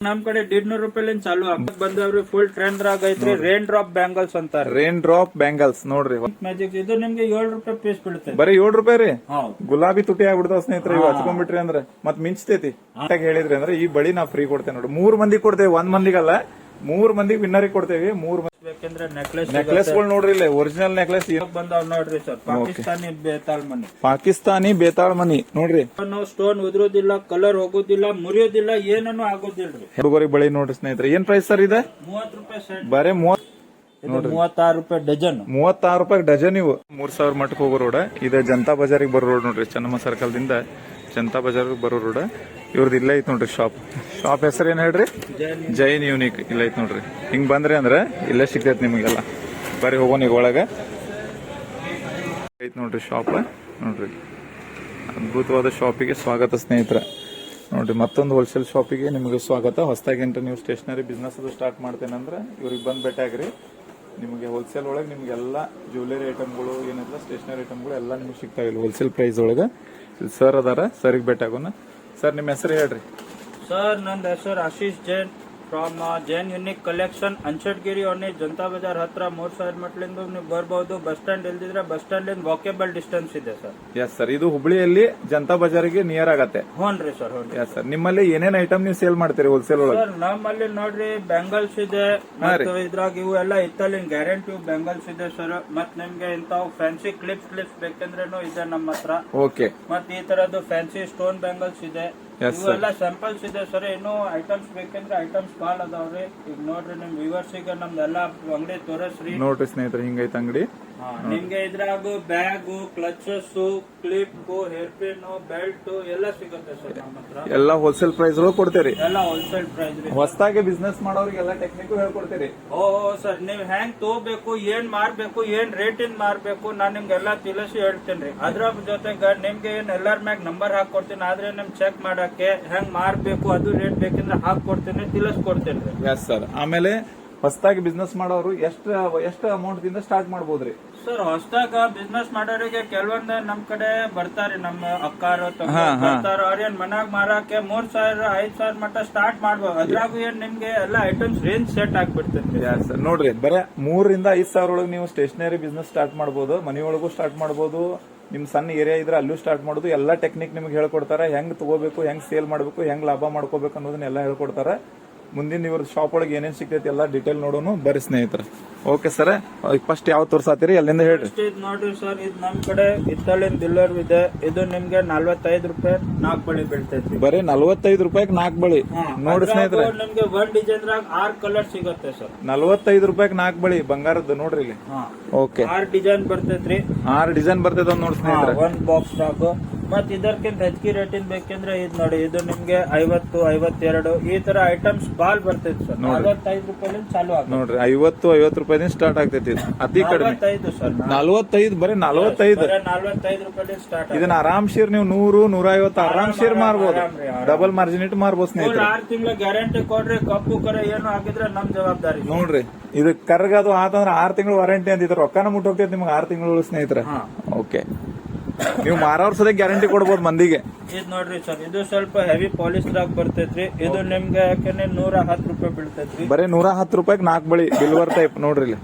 ನಮ್ ಕಡೆ ದೀಡ್ನೂರ್ ರೂಪಾಯಿ ಚಾಲು ಆಗಕ್ ಬಂದವ್ರಿ ಫುಲ್ ಟ್ರೆಂಡ್ ಆಗೈತ್ರಿ ರೇನ್ ಡ್ರಾಪ್ ಬ್ಯಾಂಗಲ್ಸ್ ಅಂತಾರೆ. ರೇನ್ ಡ್ರಾಪ್ ಬ್ಯಾಂಗಲ್ಸ್ ನೋಡ್ರಿ ಮ್ಯಾಜಿಕ್ ಇದು ನಿಮ್ಗೆ ಏಳ್ ರೂಪಾಯಿ ಪೀಸ್ ಬೀಳುತ್ತೆ. ಬರೀ ಏಳ್ ರೂಪಾಯಿ ರೀ? ಗುಲಾಬಿ ತುಟಿ ಆಗ್ಬಿಡ್ತಾವ ಸ್ನೇಹಿತರೆ ಇವ್ ಹಚ್ಕೊಂಡ್ಬಿಟ್ರಿ ಅಂದ್ರೆ. ಮತ್ ಮಿಂಚ್ತೈತಿ. ಅಂತ ಹೇಳಿದ್ರಿ ಅಂದ್ರೆ ಈ ಬಳಿ ನಾ ಫ್ರೀ ಕೊಡ್ತೇವೆ ನೋಡಿ ಮೂರ್ ಮಂದಿ ಕೊಡ್ತೇವೆ ಒಂದ್ ಮಂದಿಗಲ್ಲ ಮೂರ್ ಮಂದಿಗೆ ವಿನ್ನರಿಗೆ ಕೊಡ್ತೇವೆ ಮೂರ್ ಬೇಕಂದ್ರೆ ನೆಕ್ಲೆಸ್ ನೋಡ್ರಿ ಇಲ್ಲಿ ಒರಿಜಿನಲ್ ನೆಕ್ಲೆಸ್ ಬಂದಾವ್ ನೋಡ್ರಿ ಸರ್. ಪಾಕಿಸ್ತಾನಿ ಬೇತಾಳ್ ಮನಿ. ಪಾಕಿಸ್ತಾನಿ ಬೇತಾಳ್ ಮನಿ ನೋಡ್ರಿ. ಸ್ಟೋನ್ ಉದ್ರೋದಿಲ್ಲ ಕಲರ್ ಹೋಗೋದಿಲ್ಲ ಮುರಿಯೋದಿಲ್ಲ ಏನನ್ನು ಆಗೋದಿಲ್ರಿ. ಹುಡುಗರಿ ಬಳಿ ನೋಡ್ರಿ ಸ್ನೇಹಿತರೆ ಏನ್ ಪ್ರೈಸ್ ಸರ್ ಇದೆ? ಮೂವತ್ ರೂಪಾಯಿ ಸೆಟ್ ಬರೇ ಮೂವತ್ ಮೂವತ್ತಾರು ರೂಪಾಯಿ ಡಜನ್ ಮೂವತ್ತಾರು ರೂಪಾಯಿ ಡಜನ್ ಇವು. ಮೂರ್ ಸಾವಿರ ಮಟ್ಟಕ್ಕೆ ಹೋಗೋ ರೋಡ್ ಇದೆ ಜನತಾ ಬಜಾರಿಗೆ ಬರೋ ರೋಡ್ ನೋಡ್ರಿ ಚನ್ನಮ್ಮ ಸರ್ಕಲ್ ದಿಂದ ಜನತಾ ಬಜಾರ್ ಬರೋ ರೋಡ್ ಇವ್ರದ್ದು ಇಲ್ಲೇ ಐತ್ ನೋಡ್ರಿ ಶಾಪ್ ಶಾಪ್ ಹೆಸರು ಏನು ಹೇಳ್ರಿ? ಜೈನ್ ಯೂನಿಕ್ ಇಲ್ಲ ಐತ್ ನೋಡ್ರಿ. ಹಿಂಗ್ ಬಂದ್ರಿ ಅಂದ್ರೆ ಇಲ್ಲೇ ಸಿಗ್ತೈತಿ ನಿಮಗೆಲ್ಲ. ಬರೀ ಹೋಗೋಣ ಈಗ ಒಳಗ. ಐತ್ ನೋಡ್ರಿ ಶಾಪ್ ನೋಡ್ರಿ. ಅದ್ಭುತವಾದ ಶಾಪಿಗೆ ಸ್ವಾಗತ ಸ್ನೇಹಿತರೆ. ನೋಡ್ರಿ, ಮತ್ತೊಂದು ಹೋಲ್ಸೇಲ್ ಶಾಪಿಗೆ ನಿಮಗೆ ಸ್ವಾಗತ. ಹೊಸದಾಗಿ ಏನ್ರಿ ನೀವು ಸ್ಟೇಷನರಿ ಬಿಸ್ನೆಸ್ ಅದು ಸ್ಟಾರ್ಟ್ ಮಾಡ್ತೇನಂದ್ರೆ ಇವ್ರಿಗೆ ಬಂದ್ ಭೇಟಿಯಾಗ್ರಿ ನಿಮಗೆ ಹೋಲ್ಸೇಲ್ ಒಳಗೆ ನಿಮ್ಗೆಲ್ಲ ಜ್ಯುವೆಲರಿ ಐಟಮ್ಗಳು ಏನಿಲ್ಲ ಸ್ಟೇಷನರಿ ಐಟಮ್ಗಳು ಎಲ್ಲ ನಿಮ್ಗೆ ಸಿಗ್ತಾವೆ ಇಲ್ಲಿ. ಹೋಲ್ಸೇಲ್ ಪ್ರೈಸ್ ಒಳಗೆ. ಸರ್ ಅದಾರ ಸರಿಗೆ ಭೇಟಿ ಸರ್ ನಿಮ್ಮ ಹೆಸರು ಹೇಳ್ರಿ. ಸರ್ ನಂದು ಹೆಸರು Ashish Jain. From Jain unique collection Anchatgeri Avni Janata Bazaar ಹತ್ರ ಮೂರ್ ಸಾವಿರ ಮಟ್ಲಿಂದ ನೀವು ಬರ್ಬೋದು. ಬಸ್ ಸ್ಟ್ಯಾಂಡ್ ಇಲ್ದಿದ್ರೆ ಬಸ್ ಸ್ಟ್ಯಾಂಡ್ ಇಂದ ವಾಕೇಬಲ್ ಡಿಸ್ಟೆನ್ಸ್ ಇದೆ ಸರ್ ಎಸ್ ಸರ್ ಇದು ಹುಬ್ಳಿಯಲ್ಲಿ ಜನತಾ ಬಜಾರಿಗೆ ನಿಯರ್ ಆಗತ್ತೆ. ಹ್ಞೂನ್ರಿ ಸರ್ ಹ್ಞೂ ಎಸ್ ಸರ್ ನಿಮ್ಮಲ್ಲಿ ಏನೇನ್ ಐಟಮ್ ನೀವು ಸೇಲ್ ಮಾಡ್ತೀರಿ ಹೋಲ್ಸೇಲ್ ಒಳಗೆ? ಸರ್ ನಮ್ಮಲ್ಲಿ ನೋಡ್ರಿ ಬ್ಯಾಂಗಲ್ಸ್ ಇದೆ. ಮತ್ತು ಇದ್ರಾಗ ಇವು ಎಲ್ಲ ಇತ್ತಲ್ಲಿ ಗ್ಯಾರಂಟಿ ಬ್ಯಾಂಗಲ್ಸ್ ಇದೆ ಸರ್ ಮತ್ ನಿಮ್ಗೆ ಇಂತಾವ್ ಫ್ಯಾನ್ಸಿ ಕ್ಲಿಪ್ಸ್ ಕ್ಲಿಪ್ಸ್ ಬೇಕಂದ್ರೇನು ಇದೆ ನಮ್ಮ ಹತ್ರ. ಓಕೆ ಮತ್ ಈ ತರದ್ದು ಫ್ಯಾನ್ಸಿ ಸ್ಟೋನ್ ಬ್ಯಾಂಗಲ್ಸ್ ಇದೆ. ಇವೆಲ್ಲ ಸ್ಯಾಂಪಲ್ಸ್ ಇದೆ ಸರ್ ಇನ್ನು ಐಟಮ್ಸ್ ಬೇಕಂದ್ರೆ ಐಟಮ್ಸ್ ಭಾಳ ಅದಾವ್ರಿ ಈಗ ನೋಡ್ರಿ ನಿಮ್ ಈಗ ನಮ್ದೆಲ್ಲ ಅಂಗಡಿ ತೋರಿಸ್ರಿ. ನೋಡ್ರಿ ಸ್ನೇಹಿತರೆ ಹಿಂಗೈತೆ ಅಂಗಡಿ. ನಿಮ್ಗೆ ಇದ್ರಾಗ bag clutches clip hair pin belt ಎಲ್ಲ ಸಿಗುತ್ತೆ ಸರ್ ನಮ್ಮ ಹತ್ರ. ಎಲ್ಲ ಹೋಲ್ಸೇಲ್ ಪ್ರೈಸ್ಗಳು ಕೊಡ್ತೀರಿ. ಎಲ್ಲ ಹೋಲ್ಸೇಲ್ ಪ್ರೈಸ್ ರೀ. ಹೊಸದಾಗಿ ಬಿಸ್ನೆಸ್ ಮಾಡೋರಿಗೆಲ್ಲ ಟೆಕ್ನಿಕ್ ಹೇಳ್ಕೊಡ್ತೀರಿ. ಓ ಸರ್ ನೀವ್ ಹೆಂಗ್ ತಗೋಬೇಕು ಏನ್ ಮಾರ್ಬೇಕು ಏನ್ ರೇಟಿಂದ ಮಾರ್ಬೇಕು ನಾನ್ ನಿಮ್ಗೆಲ್ಲ ತಿಳಿಸಿ ಹೇಳ್ತೀನಿ ಅದ್ರ ಜೊತೆಗೆ ನಿಮ್ಗೆ ಏನ್ ಎಲ್ಲಾರ ಮ್ಯಾಗ ನಂಬರ್ ಹಾಕೊಡ್ತೀನಿ ಆದ್ರೆ ನಿಮ್ ಚೆಕ್ ಮಾಡಕ್ಕೆ ಹೆಂಗ್ ಮಾರ್ಬೇಕು ಅದು ರೇಟ್ ಬೇಕಂದ್ರೆ ಹಾಕೊಡ್ತೇನೆ ತಿಳಿಸ್ಕೊಡ್ತೇನೆ. ಎಸ್ ಸರ್ ಆಮೇಲೆ ಹೊಸದಾಗಿ ಬಿಸ್ನೆಸ್ ಮಾಡೋರು ಎಷ್ಟು ಎಷ್ಟು ಅಮೌಂಟ್ ದಿಂದ ಸ್ಟಾರ್ಟ್ ಮಾಡ್ಬೋದ್ರಿ? ಸರ್ ಹೊಸದಾಗ ಬಿಸ್ನೆಸ್ ಮಾಡೋರಿಗೆ ಕೆಲವೊಂದ್ ನಮ್ ಕಡೆ ಬರ್ತಾರೆ ನಮ್ಮ ಅಕ್ಕಾರ ಬರ್ತಾರ ಅವ್ರೇನ್ ಮನ್ಯಾಗ ಮಾರಕ್ಕೆ ಮೂರ್ ಸಾವಿರ ಐದ್ ಸಾವಿರ ಮಟ್ಟ ಸ್ಟಾರ್ಟ್ ಮಾಡ್ಬೋದು. ಅದ್ರಾಗೂ ಏನ್ ನಿಮ್ಗೆ ಎಲ್ಲ ಐಟಮ್ಸ್ ರೇಂಜ್ ಸೆಟ್ ಸರ್ ನೋಡ್ರಿ ಬರೇ ಮೂರರಿಂದ ಐದ್ ಸಾವಿರ ಒಳಗೆ ನೀವು ಸ್ಟೇಷನರಿ ಬಿಸ್ನೆಸ್ ಸ್ಟಾರ್ಟ್ ಮಾಡ್ಬೋದು ಮನೆಯೊಳಗೂ ಸ್ಟಾರ್ಟ್ ಮಾಡ್ಬೋದು ನಿಮ್ ಸಣ್ಣ ಏರಿಯಾ ಇದ್ರೆ ಅಲ್ಲೂ ಸ್ಟಾರ್ಟ್ ಮಾಡೋದು. ಎಲ್ಲ ಟೆಕ್ನಿಕ್ ನಿಮ್ಗೆ ಹೇಳ್ಕೊಡ್ತಾರೆ. ಹೆಂಗ್ ತಗೋಬೇಕು, ಹೆಂಗ್ ಸೇಲ್ ಮಾಡಬೇಕು, ಹೆಂಗ್ ಲಾಭ ಮಾಡ್ಕೋಬೇಕು ಅನ್ನೋದನ್ನ ಎಲ್ಲ ಹೇಳ್ಕೊಡ್ತಾರೆ. ಮುಂದಿನ ಇವ್ರ ಶಾಪ್ ಒಳಗೆ ಏನೇನ್ ಸಿಗ್ತೈತಿ ಎಲ್ಲ ಡೀಟೇಲ್ ನೋಡೋನು ಬರೀ ಸ್ನೇಹಿತರೆ. ಓಕೆ ಸರ್ ಫಸ್ಟ್ ಯಾವ ತೋರ್ಸಾತೀರಿ? ಅಲ್ಲಿಂದ ಹೇಳ್ರಿ? ಇದ್ ನೋಡ್ರಿ ಸರ್ ಇದು ನಮ್ ಕಡೆ ಇತ್ತಳಿನ ದಿಲ್ಲರ್ ಇದೆ. ಇದು ನಿಮ್ಗೆ ನಲ್ವತ್ತೈದು ರೂಪಾಯಿ ನಾಲ್ಕು ಬಳಿ ಬೀಳ್ತೈತಿ ಬರೀ ನಲ್ವತ್ತೈದು ರೂಪಾಯಿಗೆ ನಾಲ್ಕು ಬಳಿ. ನೋಡಿ ಸ್ನೇಹಿತರೆ. ನಿಮ್ಗೆ ಒಂದ್ ಡಿಸೈನ್ ಆರ್ ಕಲರ್ ಸಿಗುತ್ತೆ ಸರ್ ನಲ್ವತ್ತೈದು ರೂಪಾಯಿಗೆ ನಾಲ್ಕು ಬಳಿ ಬಂಗಾರದ್ದು ನೋಡ್ರಿ ಇಲ್ಲಿ. ಓಕೆ ಆರ್ ಡಿಸೈನ್ ಬರ್ತೈತ್ರಿ. ಆರ್ ಡಿಸೈನ್ ಬರ್ತೈತೆ ನೋಡಿ ಸ್ನೇಹಿತರೆ. ಒಂದ್ ಬಾಕ್ಸ್ ದಾಗ ಮತ್ ಇದಕ್ಕಿಂತ ಹೆಚ್ಚಿಗೆ ರೇಟಿನ್ ಬೇಕಂದ್ರೆ ಇದು ನೋಡಿ ಇದು ನಿಮ್ಗೆ ಐವತ್ತು ಐವತ್ತೆರಡು ಈ ತರ ಐಟಮ್ಸ್ ಬಾಲ್ ಬರ್ತೈತಿ ಸರ್ ನಲವತ್ತೈದು ರೂಪಾಯಿ ಚಾಲು ಆಗುತ್ತೆ. ನೋಡ್ರಿ ಐವತ್ತು ಐವತ್ತು ರೂಪಾಯಿ ಸ್ಟಾರ್ಟ್ ಆಗ್ತೈತಿ. ಅತಿ ಕಡಿಮೆ. ನಲವತ್ತೈದು ಸರ್ ನಲ್ವತ್ತೈದು. ಬರೀ ನಲ್ವತ್ತೈದು. ನಲವತ್ತೈದು ರೂಪಾಯಿ ಸ್ಟಾರ್ಟ್ ಇದನ್ನ ಆರಾಮ್ ಶೇರ್ ನೀವು ನೂರು ನೂರ ಐವತ್ತು ಆರಾಮ್ ಶೇರ್ ಮಾರ್ಬೋದು. ಡಬಲ್ ಮಾರ್ಜಿನ್ ಇಟ್ಟು ಮಾರ್ಬೋದು ಸ್ನೇಹಿತರೆ. ಆರು ತಿಂಗಳ ಗ್ಯಾರಂಟಿ ಕೊಡ್ರಿ ಕಪ್ಪು ಕರ ಏನು ಆಗಿದ್ರೆ ನಮ್ ಜವಾಬ್ದಾರಿ. ನೋಡ್ರಿ ಇದು ಕರ್ಗದು ಆತಂದ್ರೆ ಆರ್ ತಿಂಗಳು ವಾರಂಟಿ ಅಂತ ರೊಕ್ಕನ ಮುಟ್ಟೋಗ್ತೈತಿ ನಿಮ್ಗೆ ಆರ್ ತಿಂಗಳು ಸ್ನೇಹಿತರೆ. ಹಾ. ಓಕೆ ನೀವು ಮಾರೋರ್ ಸದ್ಯ ಗ್ಯಾರಂಟಿ ಕೊಡ್ಬೋದು ಮಂದಿಗೆ. ಇದು ನೋಡ್ರಿ ಸರ್ ಇದು ಸ್ವಲ್ಪ ಹೆವಿ ಪಾಲಿಸ್ ಆಗಿ ಬರ್ತೈತ್ರಿ. ಇದು ನಿಮ್ಗೆ ಯಾಕಂದ್ರೆ ನೂರ ಹತ್ತು ರೂಪಾಯಿ ಬೀಳ್ತೈತ್ರಿ. ಬರೀ ನೂರ ಹತ್ತು ರೂಪಾಯಿಗೆ ನಾಲ್ಕು ಬಳಿ ಬಿಲ್ವರ್ ಟೈಪ್ ನೋಡ್ರಿ ಇಲ್ಲಿ.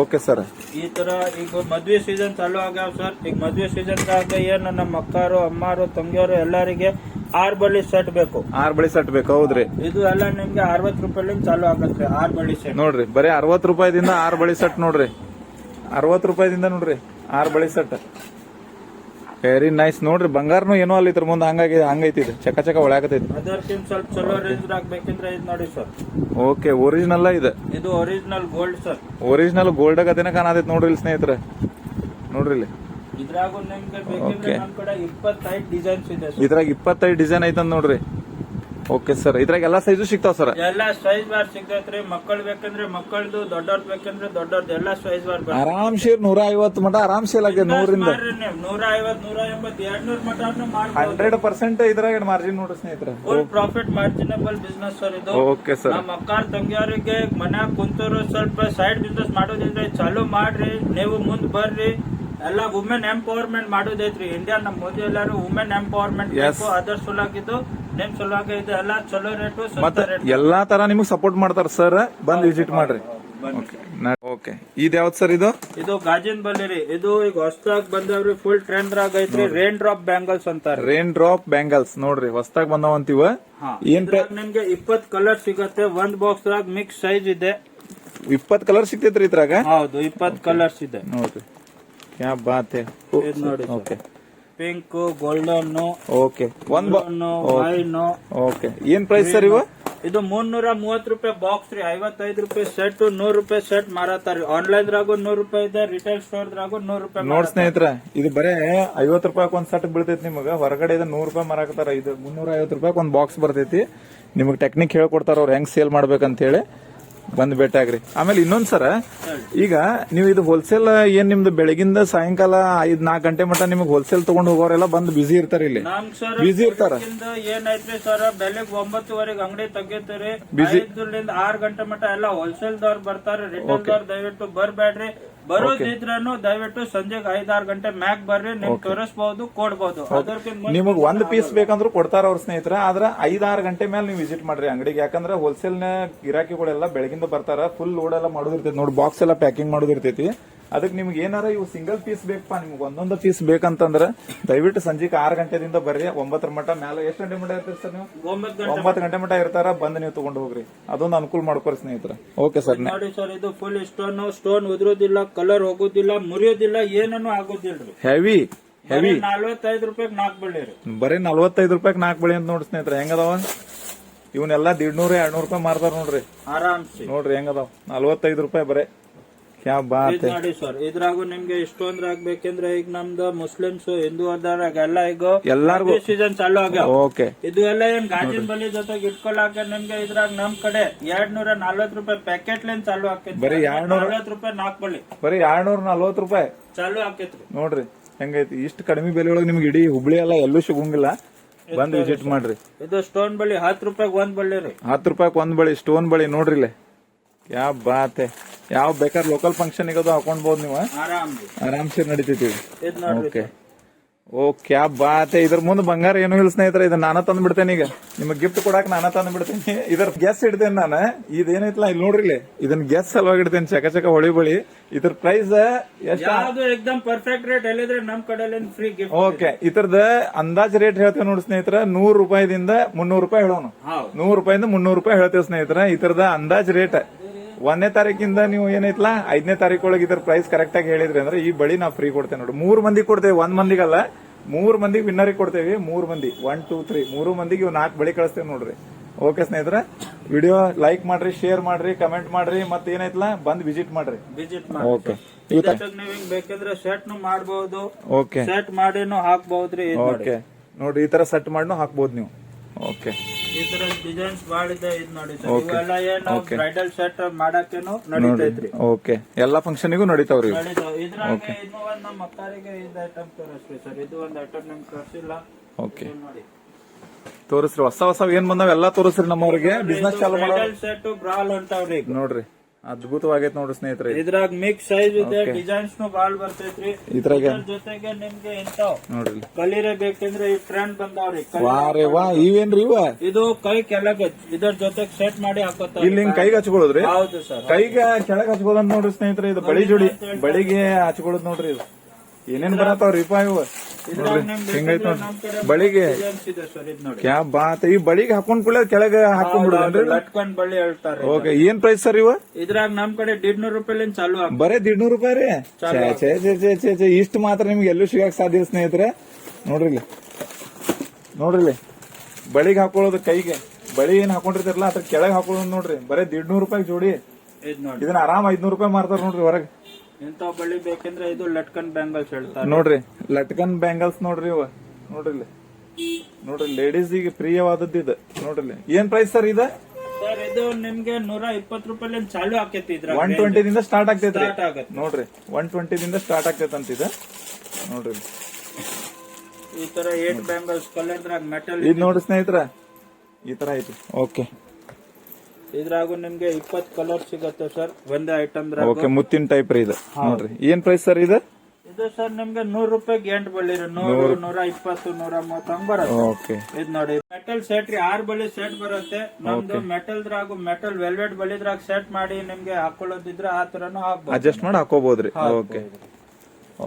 ಓಕೆ ಸರ್ ಈ ತರ ಈಗ ಮದ್ವೆ ಸೀಸನ್ ಚಾಲು ಆಗ್ಯಾವ ಸರ್ ಈಗ ಮದ್ವೆ ಸೀಸನ್ ದಾಗ ಏನು ನಮ್ಮ ಅಕ್ಕಾರು ಅಮ್ಮಾರು ತಂಗಿಯವರು ಎಲ್ಲರಿಗೆ ಆರ್ ಬಳಿ ಸೆಟ್ ಬೇಕು. ಆರ್ ಬಳಿ ಸೆಟ್ ಬೇಕು ಹೌದ್ರಿ. ಇದು ಎಲ್ಲ ನಿಮ್ಗೆ ಅರವತ್ತು ರೂಪಾಯಿ ಚಾಲು ಆಗತ್ತೆ ಆರ್ ಬಳಿ ಸೆಟ್ ನೋಡ್ರಿ ಬರೀ ಅರವತ್ತು ರೂಪಾಯಿದಿಂದ ಆರ್ ಬಳಿ ಸೆಟ್ ನೋಡ್ರಿ. ಅರವತ್ತು ರೂಪಾಯಿದಿಂದ ನೋಡ್ರಿ ಆರ್ ಬಳಿ ಸೆಟ್ ವೆರಿ ನೈಸ್ ನೋಡ್ರಿ ಬಂಗಾರನು ಏನೋ ಅಲ್ಲಿ ಇದ್ರ ಮುಂದೆ ಹಂಗಾಗಿ ಹಂಗೈತಿ ಇದು. ಚಕ ಚಕ ಒಳಗತೈತಿ ಅದಕ್ಕಿಂತ ಸ್ವಲ್ಪ ಚಲೋ ರೇಂಜ್ ಬೇಕಂದ್ರೆ ಇದು ನೋಡಿ ಸರ್ ಓಕೆ ಒರಿಜಿನಲ್ ಇದೆ. ಇದು original gold sir original gold ಅದೇನ ಕಾಣತೈತಿ ನೋಡ್ರಿ ಇಲ್ಲಿ ಸ್ನೇಹಿತರೆ. ನೋಡ್ರಿ ಇಲ್ಲಿ. ಇದ್ರಾಗ ನಿಮ್ಗೆ ಬೇಕಂದ್ರೆ Okay. ಕಡೆ ಇಪ್ಪತ್ತೈದು ಡಿಸೈನ್ಸ್ ಇದೆ ಇದ್ರಾಗ ಇಪ್ಪತ್ತೈದು ಡಿಸೈನ್ ಐತಂದ್ ನೋಡ್ರಿ. ಓಕೆ ಸರ್ ಇದ್ರಾಗ ಎಲ್ಲಾ ಸೈಜು ಸಿಗ್ತಾವ ಸರ್? ಎಲ್ಲಾ ಸೈಜ್ ಬಾರ್ ಸಿಗ್ತೈತ್ರಿ. ಮಕ್ಕಳು ಬೇಕಂದ್ರೆ ಮಕ್ಕಳದು ದೊಡ್ಡವ್ರದ್ ಬೇಕಂದ್ರೆ ದೊಡ್ಡವ್ರದ್ದು ಎಲ್ಲಾ ಸೈಜ್ ಬಾರ್. ಆರಾಮ್ ಶೇರ್ ನೂರ ಐವತ್ತು ಮಟ ಆರಾಮ್ ಸೇಲ್ ಆಗಿದೆ ನೂರಿಂದ. ನೂರ ಐವತ್ ನೂರ ಎಂಬತ್ ಎರಡ್ನೂರ್ ಮಟ ಹಂಡ್ರೆಡ್ ಪರ್ಸೆಂಟ್ ಇದ್ರಾಗ ಮಾರ್ಜಿನ್ ನೋಡಿ ಸ್ನೇಹಿತರೆ? Full profit marginable business sir ಇದು. Okay sir. ನಮ್ಮ ಅಕ್ಕಾರ್ ತಂಗಿಯವರಿಗೆ ಮನ್ಯಾಗ ಕುಂತರು ಸ್ವಲ್ಪ ಸೈಡ್ ಬಿಸ್ನೆಸ್ ಮಾಡೋದಿದ್ರೆ ಚಾಲೂ ಮಾಡ್ರಿ. ನೀವು ಮುಂದ್ ಬರ್ರಿ. ಎಲ್ಲ ವುಮೆನ್ ಎಂಪವರ್ಮೆಂಟ್ ಮಾಡೋದೈತ್ರಿ. ಇಂಡಿಯಾ ನಮ್ಮ ಮೋದಿ ಎಲ್ಲಾರು ವುಮೆನ್ ಎಂಪವರ್ಮೆಂಟ್ ಅದರ್ ಸುಲಾಗಿದ್ದು ಮತ್ತೆ ಎಲ್ಲಾ ತರ ನಿಮ್ಗೆ ಸಪೋರ್ಟ್ ಮಾಡ್ತಾರ ಸರ್ ಬಂದ್ ವಿಸಿಟ್ ಮಾಡ್ರಿ. ಓಕೆ ಇದ್ ಯಾವ್ದು ಸರ್ ಇದು? ಇದು ಗಾಜಿನ ಬಲ್ಲಿ ರೀ. ಇದು ಈಗ ಹೊಸದಾಗಿ ಬಂದವ್ರಿ ಫುಲ್ ಟ್ರೆಂಡ್ ಆಗೈತ್ರಿ ಐತ್ರಿ ರೇನ್ ಡ್ರಾಪ್ ಬ್ಯಾಂಗಲ್ಸ್ ಅಂತಾರೆ. ರೇನ್ ಡ್ರಾಪ್ ಬ್ಯಾಂಗಲ್ಸ್ ನೋಡ್ರಿ ಹೊಸ್ದಾಗ್ ಏನ್ ಪ್ರೈ- ನಿಮ್ಗೆ ಇಪ್ಪತ್ ಕಲರ್ ಸಿಗತ್ತೆ ಒಂದ್ ಬಾಕ್ಸ್ ದಾಗ ಮಿಕ್ಸ್ ಸೈಜ್ ಇದೆ. ಇಪ್ಪತ್ ಕಲರ್ ಸಿಗ್ತೈತ್ರಿ ಇದ್ರಾಗ? ಹೌದು ಇಪ್ಪತ್ ಕಲರ್ಸ್ ಇದೆ. ನೋಡ್ರಿ. ಯಾ ಬಾತ್ ನೋಡಿ ಓಕೆ ಪಿಂಕ್ ಗೋಲ್ಡನ್ ಓಕೆ. ಒಂದ್ ವೈನ್. ಓಕೆ. ಏನ್ ಪ್ರೈಸ್ ಸರ್ ಇವ? ಇದು? ಮುನ್ನೂರ ಮೂವತ್ ರೂಪಾಯಿ ಬಾಕ್ಸ್ ರೀ. ಐವತ್ತೈದು ರೂಪಾಯಿ ಶರ್ಟ್ ನೂರ್ ರೂಪಾಯಿ ಶರ್ಟ್ ಮಾರತಾರ ಆನ್ಲೈನ್ ದ್ರಾಗು ನೂರ್ ರೂಪಾಯಿ ಇದೆ ರಿಟೇಲ್ ಸ್ಟೋರ್ ದ್ರಾಗು ನೂರ್ ರೂಪಾಯಿ ನೋಡ್ ಸ್ನೇಹಿತರ ಇದು ಬರೇ ಐವತ್ ರೂಪಾಯಿ ಒಂದ್ ಸೆಟ್ ಬೀಳ್ತೈತಿ ನಿಮಗ. ಹೊರಗಡೆ ಇದು ನೂರ್ ರೂಪಾಯಿ ಮಾರಾಕತ್ತಾರ ಇದು ಮುನ್ನೂರ ಐವತ್ ರೂಪಾಯಿ ಒಂದ್ ಬಾಕ್ಸ್ ಬರ್ತೈತಿ. ನಿಮಗೆ ಟೆಕ್ನಿಕ್ ಹೇಳ್ಕೊಡ್ತಾರ ಅವ್ರು ಹೆಂಗ್ ಸೇಲ್ ಮಾಡ್ಬೇಕಂತ ಹೇಳಿ ಬಂದ್ ಭೇಟಿಯಾಗ್ರಿ ಆಮೇಲೆ ಇನ್ನೊಂದ್ ಸರ ಈಗ ನೀವು ಇದು ಹೋಲ್ಸೇಲ್ ಏನ್ ನಿಮ್ದು ಬೆಳಗಿಂದ ಸಾಯಂಕಾಲ ಐದ್ ನಾಲ್ಕು ಗಂಟೆ ಮಟ್ಟ ನಿಮ್ಗೆ ಹೋಲ್ಸೇಲ್ ತಗೊಂಡ್ ಹೋಗೋರೆಲ್ಲ ಬಂದ್ ಬಿಸಿ ಇರ್ತಾರ ಇಲ್ಲಿ. ಬ್ಯುಸಿ ಇರ್ತಾರ? ಏನೈತ್ರಿ ಸರ್? ಬೆಳಿಗ್ಗೆ ಒಂಬತ್ತುವರೆಗೆ ಅಂಗಡಿ ತೆಗಿತೀರಿ. ಬ್ಯುಸಿ ಆರ್ ಗಂಟೆ ಮಟ್ಟ ಎಲ್ಲ ಹೋಲ್ಸೇಲ್ ದವ್ರು ಬರ್ತಾರೆ. ರಿಟೇಲ್ ದವ್ರು ದಯವಿಟ್ಟು ಬರ್ಬೇಡ್ರಿ ಬರೋದಿದ್ರನು ದಯವಿಟ್ಟು ಸಂಜೆಗೆ ಐದಾರು ಗಂಟೆ ಮ್ಯಾಕ್ ಬರ್ರಿ ನಿಮ್ಗೆ ತೋರಿಸಬಹುದು ಕೊಡ್ಬೋದು. ನಿಮಗೆ ಒಂದ್ ಪೀಸ್ ಬೇಕಂದ್ರೂ ಕೊಡ್ತಾರ ಅವ್ರ ಸ್ನೇಹಿತರ ಆದ್ರೆ ಐದಾರು ಗಂಟೆ ಮೇಲೆ ನೀವು ವಿಸಿಟ್ ಮಾಡ್ರಿ ಅಂಗಡಿಗೆ. ಯಾಕಂದ್ರೆ ಹೋಲ್ಸೇಲ್ನ ಗಿರಾಕಿಗಳೆಲ್ಲ ಬೆಳಗಿಂದ ಬರ್ತಾರ ಫುಲ್ ಲೋಡ್ ಎಲ್ಲ ಮಾಡೋದಿರ್ತೈತಿ. ನೋಡಿ ಬಾಕ್ಸ್ ಎಲ್ಲ ಪ್ಯಾಕಿಂಗ್ ಮಾಡೋದಿರ್ತೈತಿ. ಅದಕ್ಕೆ ನಿಮ್ಗೆ ಏನಾರ ಇವು ಸಿಂಗಲ್ ಪೀಸ್ ಬೇಕಪ್ಪ ನಿಮ್ಗೆ ಒಂದೊಂದು ಪೀಸ್ ಬೇಕಂತಂದ್ರೆ ದಯವಿಟ್ಟು ಸಂಜೆಗೆ ಆರು ಗಂಟೆದಿಂದ ಬರ್ರಿ ಒಂಬತ್ತರ ಮಟ್ಟ ಮೇಲೆ ಎಷ್ಟು ಗಂಟೆ ಮಟ್ಟ ಇರ್ತೀರಿ ಸರ್ ನೀವು? ಒಂಬತ್ತು ಗಂಟೆ ಮಟ್ಟ ಇರ್ತಾರ ಬಂದ್ ನೀವು ತಗೊಂಡು ಹೋಗ್ರಿ. ಅದೊಂದು ಅನುಕೂಲ ಮಾಡ್ಕೊರಿ ಸ್ನೇಹಿತರೆ. ಓಕೆ ಸರ್ ನೋಡಿ ಸರ್ ಇದು ಫುಲ್ ಸ್ಟೋನ್ ಸ್ಟೋನ್ ಉದುರೋದಿಲ್ಲ ಕಲರ್ ಹೋಗೋದಿಲ್ಲ ಮುರಿಯೋದಿಲ್ಲ ಏನನ್ನು ಆಗೋದಿಲ್ಲ ಹೆವಿ ಹೆವಿ ನಲ್ವತ್ತೈದು ರೂಪಾಯಿ ನಾಲ್ಕು ಬಳ್ಳಿ ರೀ. ಬರೀ ನಲ್ವತ್ತೈದು ರೂಪಾಯಿ ನಾಲ್ಕು ಬಳ್ಳಿ ಅಂತ ನೋಡಿ ಸ್ನೇಹಿತರೆ ಹೆಂಗದಾವ ಇವನ್ನೆಲ್ಲ ದಿಡ್ನೂರ ಎರಡ್ನೂರು ರೂಪಾಯಿ ಮಾರ್ತಾರ ನೋಡ್ರಿ. ಆರಾಮ್ಸಿ. ನೋಡ್ರಿ ಹೆಂಗದಾವ. ನಲ್ವತ್ತೈದು ರೂಪಾಯಿ ಬರೇ. ಕ್ಯಾ ಬಾತ್ ಇದ್ ನೋಡಿ ಸರ್ ಇದ್ರಾಗು ನಿಮ್ಗೆ ಇಷ್ಟೊಂದ್ರ ಆಗ್ಬೇಕಂದ್ರೆ ಈಗ ನಮ್ದು ಮುಸ್ಲಿಮ್ಸ್ ಹಿಂದೂ ಅದಾರಾಗೆಲ್ಲ ಈಗ ಎಲ್ಲಾರ್ಗು ಸೀಸನ್ ಚಾಲು ಆಗ್ಯಾವ. ಓಕೆ. ಇದು ಎಲ್ಲ ಏನ್ ಗಾಜಿನ ಬಲಿ ಜೊತೆಗೆ ಇಟ್ಕೊಳಕ ನಿಮ್ಗೆ ಇದ್ರಾಗ ನಮ್ ಕಡೆ ಎರಡ್ ನೂರ ನಲ್ವತ್ ರೂಪಾಯಿ ಪ್ಯಾಕೆಟ್ ಲೇನ್ ಚಾಲು ಆಕೈತಿ ಬರೀ ಎರಡ್ನೂರ- ನಲ್ವತ್ ರೂಪಾಯಿ ನಾಲ್ಕು ಬಳ್ಳಿ ಬರೀ ಎರಡ್ನೂರ ನಲ್ವತ್ತು ರೂಪಾಯಿ? ಚಾಲು ಆಕೈತ್ರಿ ನೋಡ್ರಿ ಹೆಂಗೈತಿ? ಇಷ್ಟು ಕಡಿಮೆ ಬೆಲೆ ಒಳಗೆ ನಿಮ್ಗೆ ಇಡೀ ಹುಬ್ಳಿ ಎಲ್ಲ ಎಲ್ಲೂ ಸಿಗಂಗಿಲ್ಲ. ಬಂದು ವಿಸಿಟ್ ಮಾಡ್ರಿ. ಇದು ಸ್ಟೋನ್ ಬಳಿ ಹತ್ತು ರೂಪಾಯಿಗೆ ಒಂದ್ ಬಳ್ಳಿ ರೀ. ಹತ್ತು ರೂಪಾಯಿಗೆ ಒಂದ್ ಬಳಿ ಸ್ಟೋನ್ ಬಳಿ ನೋಡ್ರಿ ಇಲ್ಲೇ ಯಾವ ಬಾತೆ ಯಾವ ಬೇಕಾದ್ರೆ ಲೋಕಲ್ ಫಂಕ್ಷನ್ ಅದು ಹಾಕೊಂಡ್ಬೋದು ನೀವು ಆರಾಮ್ಸೆ ನಡಿತೈತಿ. ಓಕೆ ಓ ಬಾತೆ ಇದ್ರ ಮುಂದೆ ಬಂಗಾರ ಏನು ಇಲ್ಲ ಸ್ನೇಹಿತರೆ ಇದನ್ನ ನಾನ ತಂದು ಬಿಡ್ತೇನೆ ಈಗ. ನಿಮಗೆ ಗಿಫ್ಟ್ ಕೊಡಾಕ ನಾನ ತಂದು ಬಿಡ್ತೇನೆ. ಇದ್ರ ಗೆಸ್ ಇಡ್ತೇನೆ ನಾನು ಇದೇನೈತಲ್ಲ ಇಲ್ಲಿ ನೋಡ್ರಿ ಇಲ್ಲಿ ಇದನ್ನ ಗೆಸ್ ಸಲುವಾಗಿ ಇಡ್ತೇನೆ ಚಕ ಚಕ ಹೊಳಿ ಬಳಿ. ಇದ್ರ ಪ್ರೈಸ್ ಎಷ್ಟ ಯಾವ್ದು ಎಕ್ದಮ್ ಪರ್ಫೆಕ್ಟ್ ರೇಟ್ ಎಲ್ಲಿದ್ರೆ ನಮ್ ಕಡೆ ಫ್ರೀ ಗಿಫ್ಟ್ ಓಕೆ ಇದ್ರದ ಅಂದಾಜ್ ರೇಟ್ ಹೇಳ್ತೇವೆ ನೋಡಿ ಸ್ನೇಹಿತರ ನೂರು ರೂಪಾಯಿದಿಂದ ಮುನ್ನೂರು ರೂಪಾಯಿ ಹೇಳೋನು. ನೂರ್ ನೂರು ರೂಪಾಯಿಂದ ಮುನ್ನೂರು ರೂಪಾಯಿ ಹೇಳ್ತೇವೆ ಸ್ನೇಹಿತರ ಇತರದ ಅಂದಾಜ್ ರೇಟ್ ಒಂದನೇ ತಾರೀಕಿಂದ ನೀವು ಏನೈತ್ಲಾ? ಐದನೇ ತಾರೀಕೊಳಗೆ ಇದ್ರ ಪ್ರೈಸ್ ಕರೆಕ್ಟ್ ಆಗಿ ಹೇಳಿದ್ರಿ ಅಂದ್ರೆ ಈ ಬಳಿ ನಾವು ಫ್ರೀ ಕೊಡ್ತೇವೆ ನೋಡಿ. ಮೂರ್ ಮಂದಿ ಕೊಡ್ತೇವೆ ಒಂದ್ ಮಂದಿಗಲ್ಲ. ಮೂರ್ ಮಂದಿಗೆ ವಿನ್ನರಿಗೆ ಕೊಡ್ತೇವೆ ಮೂರ್ ಮಂದಿ. ಒನ್ ಟೂ ತ್ರೀ ಮೂರು ಮಂದಿಗೆ ಇವ್ ನಾಲ್ಕು ಬಳಿ ಕಳಿಸ್ತೇವೆ ನೋಡ್ರಿ. ಓಕೆ ಸ್ನೇಹಿತರೆ ವಿಡಿಯೋ ಲೈಕ್ ಮಾಡ್ರಿ ಶೇರ್ ಮಾಡ್ರಿ ಕಮೆಂಟ್ ಮಾಡ್ರಿ ಮತ್ತೆ ಏನೈತ್ಲಾ ಬಂದ್ ವಿಸಿಟ್ ಮಾಡ್ರಿ. ವಿಸಿಟ್ ಓಕೆ ನೀವು ಹಿಂಗ್ ಬೇಕಂದ್ರೆ ಸೆಟ್ ನು ಮಾಡಬಹುದು ಓಕೆ ಮಾಡಿನೂ ಹಾಕ್ಬಹುದ್ರಿ ನೋಡಿ. ಓಕೆ ನೋಡ್ರಿ ಈ ತರ ಸೆಟ್ ಮಾಡಿನೂ ಹಾಕ್ಬಹುದು ನೀವು. ಓಕೆ ಈ ತರ ಡಿಸೈನ್ಸ್ ಇದೆ ನೋಡಿ ಸರ್. ಇವೆಲ್ಲ ಏನು ಬ್ರೈಡಲ್ ಸೆಟ್ ಮಾಡಕ್ಕೇನು ನಡೀತೈತ್ರಿ ಓಕೆ ಎಲ್ಲಾ ಫಂಕ್ಷನಿಗೂ ನಡೀತಾವ್ರಿ ಇವು. ನಡೀತಾವ. ಇದ್ರಾಗೆ ಇನ್ನೂ ಒಂದ್ ನಮ್ಮ ಮಕ್ಕಳಿಗೆ ಇದ್ ಐಟಮ್ ತೋರಿಸ್ರಿ ಸರ್. ಇದು ಒಂದ್ ಐಟಮ್ ನಿಮ್ಗೆ ತೋರಿಸಿಲ್ಲ ಓಕೆ ನೋಡಿ. ತೋರಿಸ್ರಿ. ಹೊಸ ಹೊಸ ಏನ್ ಬಂದಾವ ಎಲ್ಲಾ ತೋರಿಸ್ರಿ ನಮ್ಮವ್ರಿಗೆ. ಬಿಸ್ನೆಸ್ ಚಾಲು ಮಾಡೋ ಬ್ರೈಡಲ್ ಸೆಟ್ ಬ್ರಾಲ್ ಹೊಂಟಾವ್ರಿ ಈಗ. ನೋಡ್ರಿ. ಅದ್ಭುತವಾಗೈತ್ ನೋಡ್ರಿ ಸ್ನೇಹಿತರೆ. ಇದ್ರಾಗ ಮಿಕ್ಸ್ ಸೈಜ್ ಇದೆ ಡಿಸೈನ್ಸ್ ನು ಬಾಳ ಬರ್ತೈತ್ರಿ. ಇದ್ರಾಗ? ಇದ್ರ ಜೊತೆಗೆ ನಿಮ್ಗೆ ಇಂತಾವ್ ನೋಡ್ರಿ. ಕಲೀರೆ ಬೇಕಂದ್ರೆ ಈ ಟ್ರೆಂಡ್ ಬಂದಾವ್ರಿ. ವಾರೆ ವಾ ಇವೇನ್ರಿ ಇವ? ಇದು ಕೈ ಕೆಳಗ ಇದರ ಜೊತೆಗೆ ಸೆಟ್ ಮಾಡಿ ಹಾಕೋತಾರೆ ಇಲ್ಲಿ ಹಿಂಗ್ ಕೈಗೆ ಹಚ್ಕೊಳ್ಳೋದ್ರಿ? ಹೌದು ಸರ್ ಕೈಗೆ ಕೆಳಗ್ ಹಚ್ಕೊಳ್ಳೋದ್ ನೋಡ್ರಿ ಸ್ನೇಹಿತರೆ ಇದು ಬಳಿ ಜೋಡಿ ಬಳಿಗೆ ಹಚ್ಕೊಳ್ಳೋದ್ ನೋಡ್ರಿ ಇದು. ಏನೇನ್ ಬರತ್ತಾವ್ರಿಪ್ಪ ಇವ? ಹಿಂಗೈತ್ ನೋಡ್ರಿ ಬಳಿಗೆ ಕ್ಯಾ ಬಾತ್? ಈ ಬಳಿಗೆ ಹಾಕೊಂಡ್ ಕೂಡ ಕೆಳಗೆ ಹಾಕೊಂಡ್ ಲಟ್ಕೊಂಡ್ ಬಳ್ಳಿ ಹೇಳ್ತಾರೆ ಓಕೆ ಏನ್ ಪ್ರೈಸ್ ಸರ್ ಇವ? ಇದ್ರಾಗ ನಮ್ ಕಡೆ ದಿಡ್ನೂರು ರೂಪಾಯಿ ಚಾಲು ಬರೇ ದಿಡ್ನೂರು ರೂಪಾಯಿ ರೀ? ಛೇ, ಛೇ ಛೇ ಛೇ ಛೇ ಛೇ ಇಷ್ಟು ಮಾತ್ರ ನಿಮ್ಗೆ ಎಲ್ಲೂ ಸಿಗಕ್ ಸಾಧ್ಯ ಸ್ನೇಹಿತರೆ. ನೋಡ್ರಿ ನೋಡ್ರಿ ಬಳಿಗೆ ಹಾಕೊಳ್ಳೋದು ಕೈಗೆ. ಬಳಿ ಏನ್ ಹಾಕೊಂಡಿರ್ತಾರಲ್ಲ ಅದ್ರ ಕೆಳಗೆ ಹಾಕೊಳ್ಳೋದು ನೋಡ್ರಿ. ಬರೇ ದಿಡ್ನೂರು ರೂಪಾಯಿ ಜೋಡಿ. ಇದನ್ನ ಆರಾಮ್ ಐದ್ನೂರು ರೂಪಾಯಿ ಮಾರ್ತಾರ ನೋಡ್ರಿ ಹೊರಗೆ. ಇಂತಾವ್ ಬಳ್ಳಿ ಬೇಕಂದ್ರೆ ಇದು ಲಟ್ಕನ್ ಬ್ಯಾಂಗಲ್ಸ್ ಹೇಳ್ತಾರೆ. ನೋಡ್ರಿ ಲಟ್ಕನ್ ಬ್ಯಾಂಗಲ್ಸ್ ನೋಡ್ರಿ ಇವ. ನೋಡ್ರಿ ಇಲ್ಲಿ ನೋಡ್ರಿ ಲೇಡೀಸಿಗೆ ಪ್ರಿಯವಾದದ್ದು ಇದು. ನೋಡ್ರಿ ಇಲ್ಲಿ ಏನ್ ಪ್ರೈಸ್ ಸರ್ ಇದು? ಸರ್ ಇದು ನಿಮ್ಗೆ ನೂರ ಇಪ್ಪತ್ತು ರೂಪಾಯಿ ಚಾಲು ಆಕೈತಿ ಇದ್ರ ಒನ್ ಟ್ವೆಂಟಿದಿಂದ ಸ್ಟಾರ್ಟ್ ಆಗ್ತೈತ್ರಿ ಸ್ಟಾರ್ಟ್ ಆಗತ್ತೆ. ನೋಡ್ರಿ ಒನ್ ಟ್ವೆಂಟಿದಿಂದ ಸ್ಟಾರ್ಟ್ ಆಗ್ತೈತೆ ಇದು. ನೋಡ್ರಿ ಈ ತರ ಏಟ್ ಬ್ಯಾಂಗಲ್ಸ್ ಕಲರ್ದ್ರಾಗ ಮೆಟಲ್ ಇದು ನೋಡಿ ಸ್ನೇಹಿತರ. ಈ ತರ ಐತಿ ಓಕೆ ಇದ್ರಾಗು ನಿಮ್ಗೆ ಇಪ್ಪತ್ ಕಲರ್ ಸಿಗತ್ತೆ ಸರ್ ಒಂದೇ ಐಟಮ್ ಓಕೆ ಮುತ್ತಿನ ಟೈಪ್ ರೀ ಇದು. ನೋಡ್ರಿ. ಏನ್ ಪ್ರೈಸ್ ಸರ್ ಇದು? ಇದು ಸರ್ ನಿಮ್ಗೆ ನೂರ್ ರೂಪಾಯಿಗೆ ಎಂಟು ಬಳ್ಳಿ ನೂರ ನೂರು. ಇಪ್ಪತ್ತು ನೂರ ಮೂವತ್ತು ಹಂಗ್ ಬರುತ್ತೆ. ಓಕೆ. ಇದ್ ನೋಡಿ. ಮೆಟಲ್ ಸೆಟ್ ರೀ. ಆರ್ ಬಳಿ ಸೆಟ್ ಬರುತ್ತೆ. ನಮ್ದು ಮೆಟಲ್ ದ್ರಾಗು ಮೆಟಲ್ ವೆಲ್ವೆಟ್ ಬಳಿದ್ರಾಗ ಸೆಟ್ ಮಾಡಿ ನಿಮ್ಗೆ ಹಾಕೊಳ್ಳೋದಿದ್ರೆ ಆ ತರನು ಹಾಕ್ಬೋದು ಅಡ್ಜಸ್ಟ್ ಮಾಡಿ ಹಾಕೋಬಹುದ್ರಿ ಓಕೆ.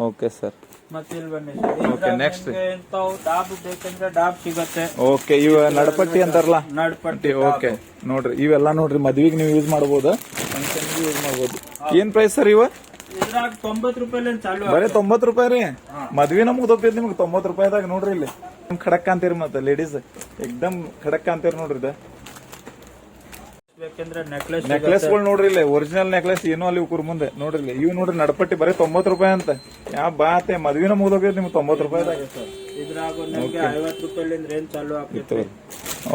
ಓಕೆ ಸರ್ ಮತ್ತೆ ಇಲ್ಲಿ ಬನ್ನಿ. Okay next. ಇಂಥವು ಡಾಬ್ ಬೇಕಂದ್ರೆ ಡಾಬ್ ಸಿಗುತ್ತೆ. ಓಕೆ ಇವ ನಡಪಟ್ಟಿ ಅಂತಾರಲ್ಲ? ನಡಪಟ್ಟಿ ಓಕೆ ನೋಡ್ರಿ ಇವೆಲ್ಲ ನೋಡ್ರಿ ಮದ್ವಿಗೆ ನೀವು ಯೂಸ್ ಮಾಡಬಹುದು ಫಂಕ್ಷನ್ಗೆ ಯೂಸ್ ಮಾಡಬಹುದು ಏನ್ ಪ್ರೈಸ್ ಸರ್ ಇವ? ಇದ್ರಾಗ ತೊಂಬತ್ ರೂಪಾಯಿ ಚಾಲು ಬರೀ ತೊಂಬತ್ ರೂಪಾಯಿ ರೀ? ಮದ್ವಿ ನಮ್ಗೆ ದೊಪ್ಪಿದ್ ನಿಮ್ಗೆ ತೊಂಬತ್ ರೂಪಾಯಿದಾಗ ನೋಡ್ರಿ ಇಲ್ಲಿ. ನಿಮ್ ಖಡಕ್ ಅಂತೀರಿ ಮತ್ತೆ ಲೇಡೀಸ್ ಎಕ್ದಮ್ ಖಡಕ್ ಅಂತೀರಿ ನೋಡ್ರಿ ಇದು. ನೆಕ್ಲೆಸ್ ನೆಕ್ಲೆಸ್ಗಳು ನೋಡ್ರಿ ಇಲ್ಲಿ ಒರಿಜಿನಲ್ ನೆಕ್ಲೆಸ್ ಏನೋ ಅಲ್ಲಿ ಇವ್ರ ಮುಂದೆ. ನೋಡ್ರಿ ಇಲ್ಲಿ ಇವ್ ನೋಡ್ರಿ ನಡಪಟ್ಟಿ ಬರೀ ತೊಂಬತ್ ರೂಪಾಯಿ ಅಂತ. ಯಾ ಬಾತೆ ಮದುವಿನ ಮುಗ್ದೋಗ್ತೈತಿ ನಿಮ್ಗೆ ತೊಂಬತ್ ರೂಪಾಯಿ ಇದ್ರಾಗ ರೂಪಾಯಿ ರೇಂಜ್ ಚಾಲು ಆಗ್ತೈತಿ.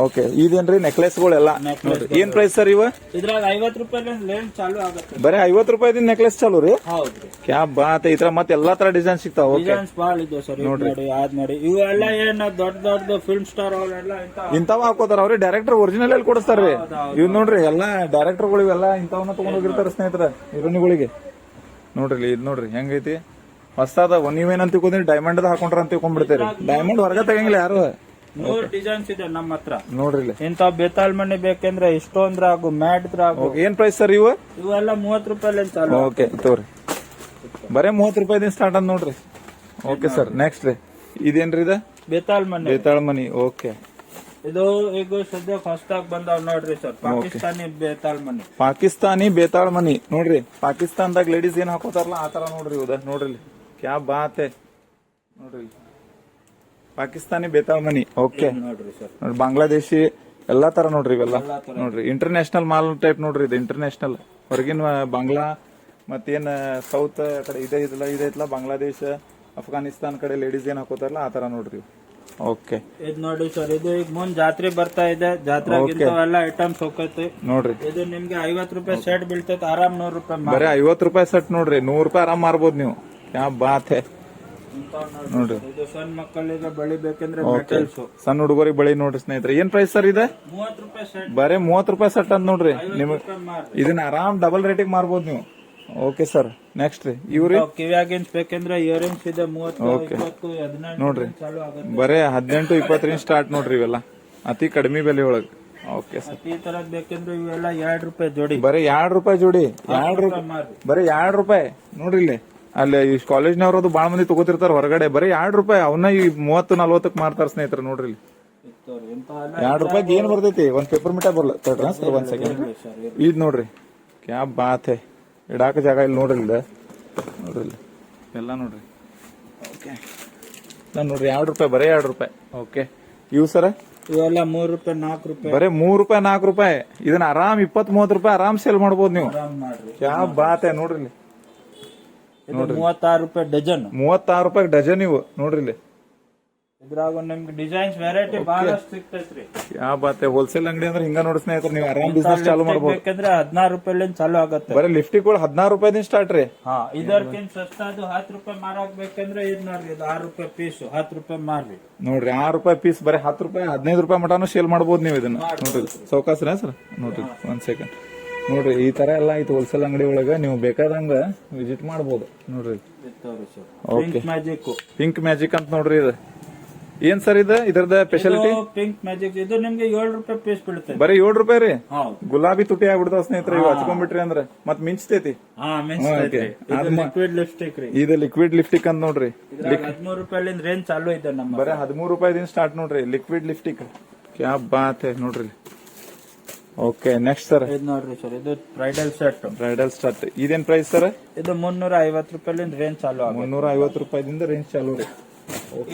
ಓಕೆ ಇದೇನ್ರಿ ನೆಕ್ಲೆಸ್ಗಳೆಲ್ಲ ನೋಡ್ರಿ. ಏನ್ ಪ್ರೈಸ್ ಸರ್ ಇವ? ಇದ್ರಾಗ ಐವತ್ ರೂಪಾಯಿಲಿಂದ ರೇಂಜ್ ಚಾಲು ಆಗುತ್ತೆ. ಬರೀ ಐವತ್ ರೂಪಾಯಿ ನೆಕ್ಲೆಸ್ ಚಾಲು ರೀ? ಕ್ಯಾಬ್ ಕ್ಯಾ ಬಾತ್ ಈ ತರ ಮತ್ತೆ ಎಲ್ಲಾ ತರ ಡಿಸೈನ್ ಸಿಗ್ತಾವ? ಓಕೆ ಡಿಸೈನ್ಸ್ ಭಾಳ ಇದೆ ಸರ್ ನೋಡಿ ಅದ್ ನೋಡಿ. ಇವೆಲ್ಲ ಏನ್ ದೊಡ್ಡ ದೊಡ್ಡ ಫಿಲ್ಮ್ ಸ್ಟಾರ್ ಅವರೆಲ್ಲ ಹಾಕೋತಾರ. ಅವ್ರಿ ಡೈರೆಕ್ಟರ್ ಒರಿಜಿನಲ್ ಅಲ್ಲಿ ಕೊಡಿಸ್ತಾರ್ರಿ ಇವ್ ನೋಡ್ರಿ ಎಲ್ಲಾ ಡೈರೆಕ್ಟರ್ಗಳು ಇವೆಲ್ಲ ಇಂಥವನ್ನ ತಗೊಂಡ್ ಹೋಗಿರ್ತಾರ ಸ್ನೇಹಿತರ ಹೀರೋನಿಗಳಿಗೆ ನೋಡ್ರಿ ಇದ್ ನೋಡ್ರಿ ಹೆಂಗೈತಿ? ಹೊಸದ ನೀವೇನಂತ ತಿಳ್ಕೊಂಡ್ರಿ ಡೈಮಂಡ್ ಹಾಕೊಂಡ್ರ ಅಂತ ತಿಳ್ಕೊಂಡ್ಬಿಡ್ತೀರಿ ಡೈಮಂಡ್ ಹೊರಗ ತೆಗಂಗಿಲ್ಲ ಯಾರು? ನೂರ್ ಡಿಸೈನ್ಸ್ ಇದೆ ನಮ್ಮ ಹತ್ರ. ನೋಡ್ರಿ ಇಂತ ಬೇತಾಲ್ ಮನೆ ಬೇಕಂದ್ರೆ ಇಷ್ಟೊಂದ್ರ ಹಾಗು ಮ್ಯಾಟ್ ಏನ್ ಪ್ರೈಸ್ ಸರ್ ಇವ? ಇವೆಲ್ಲ ಮೂವತ್ ರೂಪಾಯಿ ಚಾಲು ಓಕೆ ತೋರಿ ಬರೇ ಮೂವತ್ ರೂಪಾಯಿ ಸ್ಟಾರ್ಟ್ ಅದ್ ನೋಡ್ರಿ. ಓಕೆ ಸರ್ ನೆಕ್ಸ್ಟ್ ರೀ. ಇದೇನ್ರಿ ಇದ? ಬೇತಾಲ್ ಮನೆ ಬೇತಾಳ್ ಮನಿ ಓಕೆ ಇದು ಈಗ ಸದ್ಯಕ್ಕೆ ಹೊಸದಾಗ ಬಂದಾವ್ ನೋಡ್ರಿ ಸರ್. ಪಾಕಿಸ್ತಾನಿ ಬೇತಾಲ್ ಮನಿ. ಪಾಕಿಸ್ತಾನಿ ಬೇತಾಳ್ ಮನಿ. ನೋಡ್ರಿ ಪಾಕಿಸ್ತಾನದಾಗ ಲೇಡೀಸ್ ಏನ್ ಹಾಕೋತಾರಲ್ಲ ಆ ತರ ನೋಡ್ರಿ ಇವ್ದ. ನೋಡ್ರಿ. ಕ್ಯಾ ಬಾತೆ ನೋಡ್ರಿ. ಪಾಕಿಸ್ತಾನಿ ಬೇತಾವ್ ಮನಿ. ಓಕೆ ನೋಡ್ರಿ ಸರ್. ನೋಡ್ರಿ ಬಾಂಗ್ಲಾದೇಶಿ ಎಲ್ಲಾ ತರ ನೋಡ್ರಿ ಇವೆಲ್ಲ. ನೋಡ್ರಿ ಇಂಟರ್ನ್ಯಾಷನಲ್ ಮಾಲ್ ಟೈಪ್ ನೋಡ್ರಿ ಇದು ಇಂಟರ್ನ್ಯಾಷನಲ್ ಹೊರಗಿನ ಬಾಂಗ್ಲಾ ಮತ್ತೇನ್ ಸೌತ್ ಕಡೆ ಇದೆ ಇದಲ್ಲ ಇದೈತಲ್ಲ ಬಾಂಗ್ಲಾದೇಶ ಅಫ್ಘಾನಿಸ್ತಾನ್ ಕಡೆ ಲೇಡೀಸ್ ಏನ್ ಹಾಕೋತಾರಲ್ಲ ಆ ತರ ನೋಡ್ರಿ ಓಕೆ ಇದ್ ನೋಡಿ ಸರ್ ಇದು ಈಗ ಮುಂದ್ ಜಾತ್ರೆ ಬರ್ತಾ ಇದೆ. ಜಾತ್ರೆ ಎಲ್ಲ ಐಟಮ್ಸ್ ಹೋಗತ್ತೆ ನೋಡ್ರಿ. ಇದು ನಿಮ್ಗೆ ಐವತ್ ರೂಪಾಯಿ ಸೆಟ್ ಬೀಳ್ತೈತೆ ಆರಾಮ್ ನೂರ್ ರೂಪಾಯಿ. ಬರೀ ಐವತ್ ರೂಪಾಯಿ ಸೆಟ್ ನೋಡ್ರಿ ನೂರ್ ರೂಪಾಯಿ ಆರಾಮ್ ಮಾರ್ಬೋದು ನೀವು. ಯಾ ಬಾತ್ ನೋಡ್ರಿ ಇದು ಸಣ್ಣ ಮಕ್ಕಳಿಗೆ ಬಳಿ ಬೇಕಂದ್ರೆ ಮೆಟಲ್ಸ್ ಸಣ್ಣ ಹುಡುಗರಿಗೆ ಬಳಿ ನೋಡ್ರಿ ಸ್ನೇಹಿತರೆ. ಏನ್ ಪ್ರೈಸ್ ಸರ್ ಇದೆ? ಮೂವತ್ ರೂಪಾಯಿ ಸೆಟ್ ಬರೇ ಮೂವತ್ ರೂಪಾಯಿ ಸೆಟ್ ಅಂತ ನೋಡ್ರಿ. ನಿಮಗ್ ಇದನ್ನ ಆರಾಮ್ ಡಬಲ್ ರೇಟಿಗೆ ಮಾರ್ಬೋದು ನೀವು. ಓಕೆ ಸರ್ ನೆಕ್ಸ್ಟ್ ರೀ. ಇವ್ರಿ? ಕಿವಿಯಾಗಿನ್ಸ್ ಬೇಕಂದ್ರೆ ಇಯರಿಂಗ್ಸ್ ಇದೆ ಮೂವತ್ತು ಇಪ್ಪತ್ತು ಹದಿನೆಂಟು ನೋಡ್ರಿ. ಚಾಲು ಆಗುತ್ತೆ. ಬರೇ ಹದಿನೆಂಟು ಇಪ್ಪತ್ತರಿಂದ ಸ್ಟಾರ್ಟ್ ನೋಡ್ರಿ ಇವೆಲ್ಲ. ಅತಿ ಕಡಿಮೆ ಬೆಲೆ ಒಳಗೆ. ಓಕೆ ಸರ್ ಈ ತರದ್ ಬೇಕಂದ್ರೆ ಇವೆಲ್ಲ ಎರಡ್ ರೂಪಾಯಿ ಜೋಡಿ. ಬರೀ ಎರಡ್ ರೂಪಾಯಿ ಜೋಡಿ. ಎರಡ್ ರೂಪಾಯಿ ಬರೀ ಎರಡ್ ರೂಪಾಯಿ. ನೋಡ್ರಿ ಇಲ್ಲಿ. ಅಲ್ಲಿ ಈ ಕಾಲೇಜ್ನವ್ರು ಅದು ಬಾಳ ಮಂದಿ ತಗೋತಿರ್ತಾರ ಹೊರಗಡೆ. ಬರೀ ಎರಡು ರೂಪಾಯಿ. ಅವನ್ನ ಈ ಮೂವತ್ತು ನಲ್ವತ್ತಕ್ಕೆ ಮಾರ್ತಾರ ಸ್ನೇಹಿತರೆ ನೋಡ್ರಿ ಇಲ್ಲಿ. ಎರಡು ರೂಪಾಯಿಗೆ ಏನ್ ಬರ್ತೈತಿ? ಒಂದ್ ಪೇಪರ್ ಮಿಠಾಯಿ ಬರಲ್ಲ ಸರ್ ಒಂದ್ ಸೆಕೆಂಡ್ ಇದ್ ನೋಡ್ರಿ. ಕ್ಯಾ ಬಾತ್ ಹೇ. ಇಡಾಕ ಜಾಗ ಇಲ್ಲಿ ನೋಡ್ರಿ ಇಲ್ಲ ನೋಡ್ರಿ ಇಲ್ಲಿ. ಎಲ್ಲ ನೋಡ್ರಿ. ಓಕೆ. ನಾನು ನೋಡ್ರಿ ಎರಡು ರೂಪಾಯಿ ಬರೀ ಎರಡು ರೂಪಾಯಿ. ಓಕೆ. ಇವು ಸರ? ಇವೆಲ್ಲ ಮೂರ್ ರೂಪಾಯಿ ನಾಲ್ಕು ರೂಪಾಯಿ. ಬರೀ ಮೂರ್ ರೂಪಾಯಿ ನಾಲ್ಕು ರೂಪಾಯಿ. ಇದನ್ನ ಆರಾಮ್ ಇಪ್ಪತ್ ಮೂವತ್ತು ರೂಪಾಯಿ ಆರಾಮ್ ಸೇಲ್ ಮಾಡ್ಬೋದು ನೀವು. ಕ್ಯಾಬ್ ಬಾತೆ ಕ್ಯಾ ಬಾತ್ ಹೈ ನೋಡ್ರಿ ಇಲ್ಲಿ. ಇದು ಮೂವತ್ತಾರು ರೂಪಾಯಿ ಡಜನ್. ಮೂವತ್ತಾರು ರೂಪಾಯಿ ಡಜನ್ ಇವು. ನೋಡ್ರಿ ಇಲ್ಲಿ. ಇದ್ರಾಗ ನಿಮ್ಗೆ ಡಿಸೈನ್ಸ್ ವೆರೈಟಿ ಬಹಳಷ್ಟು ಸಿಗ್ತೈತ್ರಿ. ಯಾವ ಬಾತೆ ಹೋಲ್ಸೇಲ್ ಅಂಗಡಿ ಅಂದ್ರೆ ಹಿಂಗ ನೋಡಿ ಸ್ನೇಹಿತರೆ ನೀವು ಆರಾಮ್ ಬಿಸ್ನೆಸ್ ಚಾಲು ಮಾಡ್ಬೋದು. ಯಾಕಂದ್ರೆ ಹದಿನಾರು ರೂಪಾಯಿಲಿಂದ ಚಾಲು ಆಗತ್ತೆ. ಬರೀ ಲಿಫ್ಟಿಗಳು ಹದಿನಾರು ರೂಪಾಯಿದಿಂದ ಸ್ಟಾರ್ಟ್ ರೀ. ಹಾ ಇದಕ್ಕಿಂತ ಸಸ್ತಾದು ಹತ್ತು ರೂಪಾಯಿ ಮಾರಾಕ್ಬೇಕಂದ್ರೆ ಇದ್ ನೋಡ್ರಿ ಇದು ಆರು ರೂಪಾಯಿ ಪೀಸ್ ಹತ್ತು ರೂಪಾಯಿ ಮಾರ್ರಿ. ನೋಡ್ರಿ ಆರು ರೂಪಾಯಿ ಪೀಸ್ ಬರೀ ಹತ್ತು ರೂಪಾಯಿ ಹದಿನೈದು ರೂಪಾಯಿ ಮಟಾನು ಸೇಲ್ ಮಾಡ್ಬೋದು ನೀವು ಇದನ್ನ. ನೋಡ್ರಿ ಸೌಕಾಸ್ರ ಸರ್? ನೋಡ್ರಿ ಒಂದ್ ಸೆಕೆಂಡ್ ನೋಡ್ರಿ ಈ ತರ ಎಲ್ಲ ಐತಿ ಹೋಲ್ಸೇಲ್ ಅಂಗಡಿ ಒಳಗ ನೀವು ಬೇಕಾದಂಗ ವಿಸಿಟ್ ಮಾಡ್ಬೋದು. ನೋಡ್ರಿ. ಪಿಂಕ್ ಮ್ಯಾಜಿಕ್ ಪಿಂಕ್ ಮ್ಯಾಜಿಕ್ ಅಂತ ನೋಡ್ರಿ ಇದು. ಏನ್ ಸರ್ ಇದು? ಇದರದ ಸ್ಪೆಷಾಲಿಟಿ ಪಿಂಕ್ ಮ್ಯಾಜಿಕ್ ಇದು ನಿಮ್ಗೆ ಏಳು ರೂಪಾಯಿ ಪೀಸ್ ಬೀಳುತ್ತೆ. ಬರೀ ಏಳು ರೂಪಾಯಿ ರೀ? ಗುಲಾಬಿ ತುಟಿ ಆಗ್ಬಿಡ್ತಾವ ಸ್ನೇಹಿತರೆ ಇವು ಹಚ್ಕೊಂಡ್ಬಿಟ್ರಿ ಅಂದ್ರೆ. ಮತ್ ಮಿಂಚ್ತೈತಿ. ಲಿಕ್ವಿಡ್ ಲಿಪ್ಸ್ಟಿಕ್ ರೀ. ಇದು ಲಿಕ್ವಿಡ್ ಲಿಫ್ಟಿಕ್ ಅಂತ ನೋಡ್ರಿ. ಹದಿಮೂರು ರೂಪಾಯಿ ರೇಂಜ್ ಚಾಲು ಇದೆ ನಮ್ಮ ಬರೀ ಹದಿಮೂರು ರೂಪಾಯಿ ಸ್ಟಾರ್ಟ್ ನೋಡ್ರಿ ಲಿಕ್ವಿಡ್ ಲಿಫ್ಟಿಕ್ ಕ್ಯಾ ಬಾತ್ ನೋಡ್ರಿ. ಓಕೆ ನೆಕ್ಸ್ಟ್ ಸರ್ ಇದು ನೋಡ್ರಿ ಸರ್ ಇದು ಬ್ರೈಡಲ್ ಸೆಟ್ ಬ್ರೈಡಲ್ ಸ್ಟಾರ್ಟ್ ಇದೇನ್ ಪ್ರೈಸ್ ಸರ್ ಇದು ಮುನ್ನೂರ ಐವತ್ತು ರೂಪಾಯಿಲಿಂದ ರೇಂಜ್ ಚಾಲು ಆಗುತ್ತೆ. ಮುನ್ನೂರ ಐವತ್ತು ರೂಪಾಯಿದಿಂದ ರೇಂಜ್ ಚಾಲು. ರೀ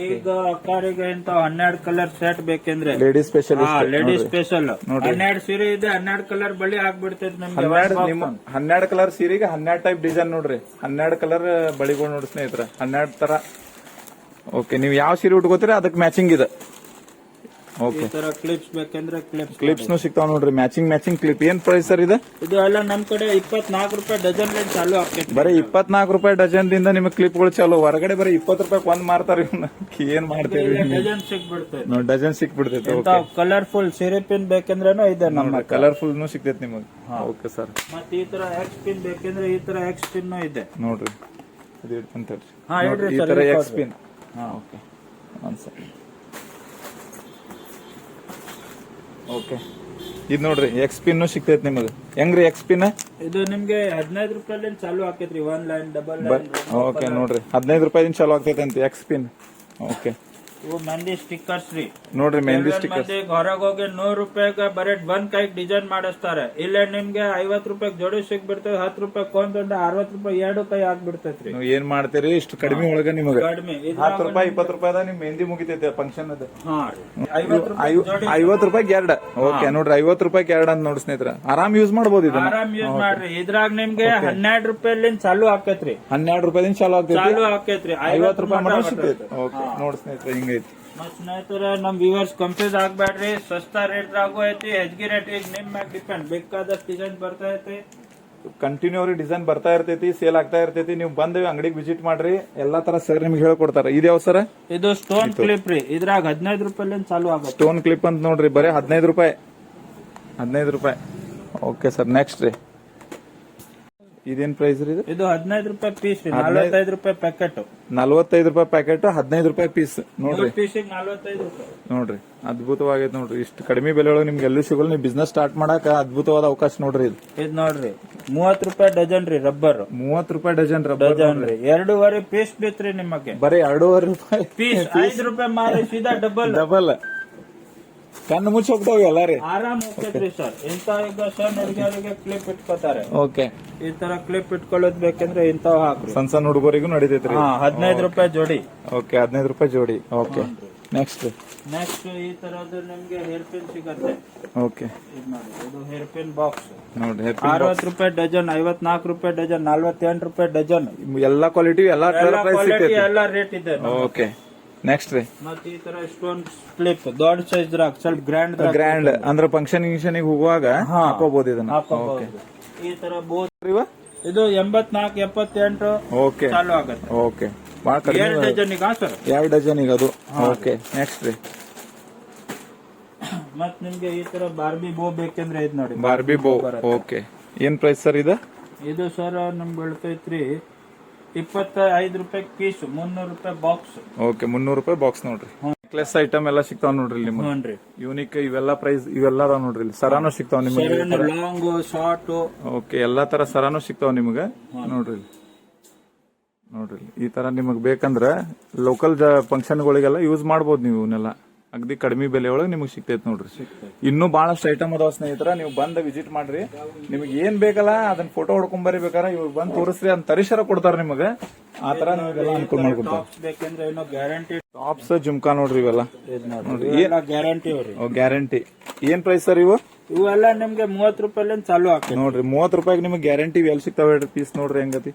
ಈಗ ಅಕ್ಕಾರಿಗೆ ಇಂತ ಹನ್ನೆರಡು ಕಲರ್ ಸೆಟ್ ಬೇಕಂದ್ರೆ. ಲೇಡೀಸ್ ಸ್ಪೆಷಲ್ ಲೇಡೀಸ್ ಸ್ಪೆಷಲ್ ಹನ್ನೆರಡು ಸೀರೆ ಇದೆ ಹನ್ನೆರಡು ಕಲರ್ ಬಳಿ ಆಗ್ಬಿಡ್ತೈತಿ ನಮ್ಗೆ ಹನ್ನೆರಡು ನಿಮ್ಮ ಹನ್ನೆರಡು ಕಲರ್ ಸೀರೆಗೆ ಹನ್ನೆರಡು ಟೈಪ್ ಡಿಸೈನ್ ನೋಡ್ರಿ. ಹನ್ನೆರಡು ಕಲರ್ ಬಳಿಗಳು ನೋಡಿ ಸ್ನೇಹಿತರ. ಹನ್ನೆರಡು ತರ. ಓಕೆ ನೀವು ಯಾವ ಸೀರೆ ಉಟ್ಕೋತೀರಿ ಅದಕ್ಕೆ ಮ್ಯಾಚಿಂಗ್ ಇದೆ. ಓಕೆ ಈ ತರ ಕ್ಲಿಪ್ಸ್ ಬೇಕಂದ್ರೆ ಕ್ಲಿಪ್ಸ್ ಕ್ಲಿಪ್ಸ್ ನು ಸಿಗ್ತಾವ ನೋಡ್ರಿ. ಮ್ಯಾಚಿಂಗ್ ಮ್ಯಾಚಿಂಗ್ ಕ್ಲಿಪ್ ಏನ್ ಪ್ರೈಸ್ ಸರ್ ಇದೆ? ಇದು ಎಲ್ಲ ನಮ್ ಕಡೆ ಇಪ್ಪತ್ನಾಲ್ಕು ರೂಪಾಯಿ ಡಜನ್ ರೇಟ್ ಚಾಲು ಆಗ್ತೈತಿ ಬರೀ ಇಪ್ಪತ್ನಾಲ್ಕು ರೂಪಾಯಿ ಡಜನ್ ದಿಂದ ನಿಮಗೆ ಕ್ಲಿಪ್ಗಳು ಚಾಲು. ಹೊರಗಡೆ ಬರೀ ಇಪ್ಪತ್ತು ರೂಪಾಯಿ ಒಂದ್ ಮಾರ್ತಾರ ಏನ್ ಮಾಡ್ತೀರಿ ಡಜನ್ ಸಿಕ್ಬಿಡ್ತೈತಿ ನೋಡಿ ಡಜನ್ ಸಿಕ್ಬಿಡ್ತೈತೆ ಇಂತ ಕಲರ್ಫುಲ್ ಸೀರೆ ಪಿನ್ ಬೇಕಂದ್ರೆ ಇದೆ ನಮ್ಮ ಕಲರ್ಫುಲ್ ನು ಸಿಗ್ತೈತೆ ನಿಮಗೆ. ಓಕೆ ಸರ್ ಮತ್ತೆ ಈ ತರ ಎಕ್ಸ್ ಪಿನ್ ಬೇಕಂದ್ರೆ ಈ ತರ ಎಕ್ಸ್ ಪಿನ್ ಇದೆ. ನೋಡ್ರಿ. ಇದು. ಹಾ, ನೋಡ್ರಿ, ಇಡ್ರಿ ಈ ತರ ಎಕ್ಸ್ ಪಿನ್ ಹಾ ಓಕೆ ಒಂದ್ ಸೆಕೆಂಡ್ ಓಕೆ. ಇದು ನೋಡ್ರಿ ಎಕ್ಸ್ ಪಿನ್ ಸಿಗ್ತೈತಿ ನಿಮಗೆ ಹೆಂಗ್ರಿ ಎಕ್ಸ್ ಪಿನ್ ಇದು ನಿಮ್ಗೆ ಹದಿನೈದು ರೂಪಾಯಿ ಚಾಲು ಆಕೈತ್ರಿ ಒನ್ ಲೈನ್ ಡಬಲ್ ಓಕೆ ನೋಡ್ರಿ ಹದಿನೈದು ರೂಪಾಯಿ ಚಾಲು ಆಗ್ತೈತೆ ಅಂತ ಎಕ್ಸ್ ಪಿನ್ ಓಕೆ. ಇವು ಮೆಹಂದಿ ಸ್ಟಿಕ್ಕರ್ಸ್ ರೀ. ನೋಡ್ರಿ ಮೆಹಂದಿ ಕೆಲವೊಂದ್ ಸ್ಟಿಕ್ಕರ್ ಮಂದಿ ಹೊರಗೆ ಹೋಗಿ ನೂರ್ ರೂಪಾಯಿಗೆ ಬರೀ ಒಂದ್ ಕೈಗೆ ಡಿಸೈನ್ ಮಾಡಿಸ್ತಾರೆ. ಇಲ್ಲ ನಿಮ್ಗೆ ಐವತ್ ರೂಪಾಯಿ ಜೋಡಿ ಸಿಗ್ಬಿಡ್ತದೆ ಹತ್ ರೂಪಾಯಿ ಕೊಂದೊಂದು ಅರವತ್ ರೂಪಾಯಿ ಎರಡು ಕೈ ಆಗ್ಬಿಡ್ತೈತ್ರಿ. ನೀವು ಏನ್ ಮಾಡ್ತೀರಿ? ಇಷ್ಟು ಕಡಿಮೆ ಒಳಗ ನಿಮಗೆ. ಕಡಿಮೆ. ಹತ್ತು ರೂಪಾಯಿ ಇಪ್ಪತ್ತು ರೂಪಾಯಿದಾಗ ನಿಮ್ ಮೆಹಂದಿ ಮುಗಿತೈತೆ ಫಂಕ್ಷನ್ ಅದು. ಹಾ ಐವತ್ ರೂಪಾಯಿ ಜೋಡಿ ಐವತ್ ರೂಪಾಯಿಗೆ ಎರಡ್. ಓಕೆ ನೋಡ್ರಿ ಐವತ್ ರೂಪಾಯಿಗೆ ಎರಡ್ ಅಂತ ನೋಡಿ ಸ್ನೇಹಿತರ. ಆರಾಮ್ ಯೂಸ್ ಮಾಡ್ಬೋದು ಇದನ್ನ. ಆರಾಮ್ ಯೂಸ್ ಮಾಡ್ರಿ. ಇದ್ರಾಗ ನಿಮ್ಗೆ ಹನ್ನೆರಡು ರೂಪಾಯಿ ಚಾಲು ಆಕೈತ್ರಿ ಹನ್ನೆರಡು ರೂಪಾಯಿದಿಂದ ಚಾಲು ಆಗ್ತೈತಿ. ಚಾಲು ಆಕೈತ್ರಿ ಐವತ್ ರೂಪಾಯಿ ಮಾಡಿ ಸಿಗ್ತೈತೆ. ಓಕೆ ನೋಡಿ ಸ್ನೇಹಿತರೆ ಹಿಂಗೈತಿ. ಮತ್ ಸ್ನೇಹಿತರೆ ನಮ್ ವ್ಯೂವರ್ಸ್ ಕನ್ಫ್ಯೂಸ್ ಆಗ್ಬೇಡ್ರಿ. ಸಸ್ತಾ ರೇಟ್ ಐತಿ ಹೆಜ್ಗಿ ರೇಟ್ ಈಗ ನಿಮ್ ಮ್ಯಾಗ ಡಿಪೆಂಡ್ ಬೇಕಾದಷ್ಟು ಡಿಸೈನ್ ಬರ್ತಾ ಐತಿ. ಕಂಟಿನ್ಯೂ ಡಿಸೈನ್ ಬರ್ತಾ ಇರ್ತೈತಿ ಸೇಲ್ ಆಗ್ತಾ ಇರ್ತೈತಿ. ನೀವು ಬಂದ್ ಅಂಗಡಿಗೆ ವಿಸಿಟ್ ಮಾಡ್ರಿ. ಎಲ್ಲಾ ತರ ಸರ್ ನಿಮ್ಗೆ ಹೇಳ್ಕೊಡ್ತಾರ. ಇದ್ಯಾವ ಸರ್ ಇದು ಸ್ಟೋನ್ ಕ್ಲಿಪ್ ರೀ. ಇದ್ರಾಗ ಹದಿನೈದು ರೂಪಾಯಿ ಚಾಲು ಆಗುತ್ತೆ. ಸ್ಟೋನ್ ಕ್ಲಿಪ್ ಅಂತ ನೋಡ್ರಿ ಬರೀ ಹದಿನೈದು ರೂಪಾಯಿ. ಹದಿನೈದು ರೂಪಾಯಿ. ಓಕೆ ಸರ್ ನೆಕ್ಸ್ಟ್ ರೀ. ಇದೇನ್ ಪ್ರೈಸ್ ರೀ ಇದು? ಹದಿನೈದು ರೂಪಾಯಿ ಪೀಸ್ ನಲವತ್ತೈದು ರೂಪಾಯಿ ಪ್ಯಾಕೆಟ್ ನಲ್ವತ್ತೈದು ರೂಪಾಯಿ ಪ್ಯಾಕೆಟ್ ಹದಿನೈದು ರೂಪಾಯಿ ಪೀಸ್ ನೋಡ್ರಿ. ಪೀಸಿಗೆ ನಲವತ್ತೈದು ರೂಪಾಯಿ. ನೋಡ್ರಿ ಅದ್ಭುತವಾಗೈತೆ ನೋಡ್ರಿ. ಇಷ್ಟು ಕಡಿಮೆ ಬೆಲೆ ಒಳಗೆ ನಿಮ್ಗೆ ಎಲ್ಲೂ ಸಿಗಲ್ಲ. ನೀವು ಬಿಸ್ನೆಸ್ ಸ್ಟಾರ್ಟ್ ಮಾಡಕ ಅದ್ಭುತವಾದ ಅವಕಾಶ ನೋಡ್ರಿ ಇದು. ಇದು ನೋಡ್ರಿ ಮೂವತ್ ರೂಪಾಯಿ ಡಜನ್ ರೀ ರಬ್ಬರ್ ಮೂವತ್ ರೂಪಾಯಿ ಡಜನ್ ರಬ್ಬರ್ ಡಜನ್ ರೀ ಎರಡೂವರೆ ಪೀಸ್ ಬೇಕ್ರಿ ನಿಮಗೆ. ಬರೀ ಎರಡೂವರೆ ರೂಪಾಯಿ ಪೀಸ್ ಐದು ರೂಪಾಯಿ ಮಾರಿ ಸೀದಾ ಡಬಲ್ ಡಬಲ್ ಕಣ್ಣು ಮುಚ್ಚಿ ಹೋಗ್ತಾವ ಎಲ್ಲ ರೀ ಆರಾಮ್ ಹೋಗ್ತೈತ್ರಿ ಸರ್. ಇಂತ ಈಗ ಸಣ್ಣ ಹುಡುಗಿಯರಿಗೆ ಕ್ಲಿಪ್ ಇಟ್ಕೋತಾರೆ. ಓಕೆ ಈ ತರ ಕ್ಲಿಪ್ ಇಟ್ಕೊಳ್ಳೋದ್ ಬೇಕಂದ್ರೆ ಇಂಥ ಹಾಕ್ರಿ. ಸಣ್ಣ ಸಣ್ಣ ಹುಡುಗರಿಗೂ ನಡೀತೈತ್ರಿ. ಹಾ ಹದಿನೈದು ರೂಪಾಯಿ ಜೋಡಿ. ಓಕೆ ಹದಿನೈದು ರೂಪಾಯಿ ಜೋಡಿ. ಓಕೆ ನೆಕ್ಸ್ಟ್ ನೆಕ್ಸ್ಟ್ ಈ ತರದ್ದು ನಿಮ್ಗೆ ಹೇರ್ ಪಿನ್ ಸಿಗತ್ತೆ. ಓಕೆ ಇದ್ ಹೇರ್ ಪಿನ್ ಬಾಕ್ಸ್ ನೋಡಿ ಅರವತ್ತು ಅರವತ್ ರೂಪಾಯಿ ಡಜನ್ ಐವತ್ನಾಲ್ಕು ರೂಪಾಯಿ ಡಜನ್ ನಲ್ವತ್ತೆಂಟು ರೂಪಾಯಿ ಡಜನ್. ಎಲ್ಲಾ ಕ್ವಾಲಿಟಿ ಎಲ್ಲಾ ಎಲ್ಲ ರೇಟ್ ಇದೆ ಓಕೆ ನೆಕ್ಸ್ಟ್ ರೀ ಮತ್ತೆ ಈ ತರ ಸ್ಲಿಪ್ ದೊಡ್ಡ ಸೈಜ್ ದ್ರಾಗ ಸ್ವಲ್ಪ ಗ್ರ್ಯಾಂಡ್ ಗ್ರ್ಯಾಂಡ್ ಅಂದ್ರೆ ಫಂಕ್ಷನ್ ಗಿಂಕ್ಷನ್ ಹೋಗುವಾಗ. ಹಾಕೋಬಹುದು ಇದನ್ನ. ಹಾಕೋಬಹುದು ಈ ತರ ಇವ? ಇದು ಎಂಬತ್ನಾಲ್ಕು ಎಪ್ಪತ್ತೆಂಟು ಓಕೆ ಚಾಲು ಆಗತ್ತೆ. ಓಕೆ ಭಾಳ ಕಡಿಮೆ ಎರಡು ಡಜನ್ ಈಗ ಸರ್ ಎರಡು ಡಜನ್ ಈಗ ಅದು. ಓಕೆ ನೆಕ್ಸ್ಟ್ ರೀ ಮತ್ ನಿಮ್ಗೆ ಈ ತರ ಬಾರ್ಬಿ ಬೋ ಬೇಕಂದ್ರೆ ಇದು ನೋಡಿ. ಬಾರ್ಬಿ ಬೋ ಓಕೆ ಏನ್ ಪ್ರೈಸ್ ಸರ್ ಇದು? ಇದು ಸರ್ ನಮ್ಗೆ ಬೀಳ್ತೈತ್ರಿ ಇಪ್ಪತ್ತ ಐದು ರೂಪಾಯಿ ಪೀಸ್ ಮುನ್ನೂರು ರೂಪಾಯಿ ಬಾಕ್ಸ್ ಓಕೆ ಮುನ್ನೂರು ರೂಪಾಯಿ ಬಾಕ್ಸ್ ನೋಡ್ರಿ. ನೆಕ್ಲೆಸ್ ಐಟಮ್ ಎಲ್ಲ ಸಿಗ್ತಾವ ನೋಡ್ರಿ ನಿಮ್ಗೆ. ನೋಡ್ರಿ ಯೂನಿಕ್ ಇವೆಲ್ಲ ಪ್ರೈಸ್ ಇವೆಲ್ಲ ಅದಾವ ನೋಡ್ರಿ ಇಲ್ಲಿ. ಸರಾನು ಸಿಗ್ತಾವ ನಿಮಗೆ ಲಾಂಗ್ ಶಾರ್ಟ್ ಓಕೆ ಎಲ್ಲಾ ತರ ಸರಾನು ಸಿಗ್ತಾವ ನಿಮಗೆ. ನೋಡ್ರಿ. ನೋಡ್ರಿ. ಈ ತರ ನಿಮಗೆ ಬೇಕಂದ್ರ ಲೋಕಲ್ ಫಂಕ್ಷನ್ಗಳಿಗೆಲ್ಲ ಯೂಸ್ ಮಾಡ್ಬೋದು ನೀವು ಇವನ್ನೆಲ್ಲ. ಅಗದಿ ಕಡಿಮೆ ಬೆಲೆ ಒಳಗೆ ನಿಮಗೆ ಸಿಗ್ತೈತೆ ನೋಡ್ರಿ. ಇನ್ನೂ ಬಹಳಷ್ಟು ಐಟಮ್ ಅದಾವ ಸ್ನೇಹಿತರ ನೀವು ಬಂದು ವಿಸಿಟ್ ಮಾಡ್ರಿ. ನಿಮಗೆ ಏನ್ ಬೇಕಲ್ಲ ಅದನ್ನ ಫೋಟೋ ಹೊಡ್ಕೊಂಡ್ ಬರಿಬೇಕಾರ ಇವ್ರು ಬಂದ್ ತೋರಿಸ್ರಿ ಅಂತ ತರಿಸರ ಕೊಡ್ತಾರ ನಿಮಗೆ. ಆ ತರ ನಿಮಗೆಲ್ಲ ಅನುಕೂಲ ಮಾಡ್ಕೊಡ್ತಾರೆ ಟಾಪ್ಸ್ ಜುಮ್ಕಾ ನೋಡ್ರಿ ಇವೆಲ್ಲ. ಗ್ಯಾರಂಟಿ ಗ್ಯಾರಂಟಿ ಏನ್ ಪ್ರೈಸ್ ಸರ್ ಇವು? ಇವೆಲ್ಲ ನಿಮ್ಗೆ ಮೂವತ್ ರೂಪಾಯಿ ಚಾಲು ಆಗ್ತದೆ ನೋಡ್ರಿ ಮೂವತ್ ರೂಪಾಯಿಗೆ ನಿಮ್ಗೆ ಗ್ಯಾರಂಟಿ ಎಲ್ಲಿ ಸಿಗ್ತಾವ ಪೀಸ್ ನೋಡ್ರಿ ಹೆಂಗತಿ.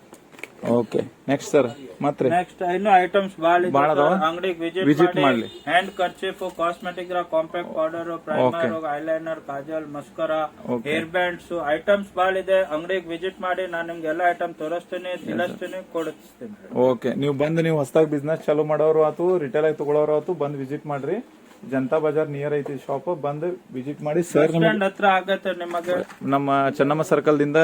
ಓಕೆ ನೆಕ್ಸ್ಟ್ ಸರ್ ಮತ್ತೆ ನೆಕ್ಸ್ಟ್ ಇನ್ನು ಐಟಮ್ಸ್ ಬಾಳ ಬಾಳ ಅದಾವ? ಅಂಗಡಿಗೆ ವಿಜಿಟ್ ವಿಸಿಟ್ ಮಾಡ್ಲಿ. ಮಾಡಿ hand kerchief cosmetic compact powder primer eyeliner kajal mascara hair bands items ಬಾಳ ಇದೆ. ಅಂಗಡಿಗೆ ವಿಜಿಟ್ ಮಾಡಿ ನಾನು ನಿಮ್ಗೆ ಎಲ್ಲ ಐಟಮ್ ತೋರಿಸ್ತೀನಿ ತಿಳಿಸ್ತೀನಿ ಕೊಡಿಸ್ತೀನಿ. ಓಕೆ ನೀವು ಬಂದು ನೀವು ಹೊಸದಾಗಿ ಬಿಸ್ನೆಸ್ ಚಾಲೂ ಮಾಡೋರು ಆತು ರಿಟೇಲ್ ಆಗಿ ತಗೊಳ್ಳೋರು ಆತು ಬಂದು ವಿಸಿಟ್ ಮಾಡ್ರಿ. ಜನತಾ ಬಜಾರ್ ನಿಯರ್ ಐತಿ ಶಾಪ್ ಬಂದು ವಿಸಿಟ್ ಮಾಡಿ ಸರ್ ಹತ್ರ ಆಗತ್ತೆ ನಿಮಗೆ. ನಮ್ಮ ಚೆನ್ನಮ್ಮ ಸರ್ಕಲ್ ದಿಂದ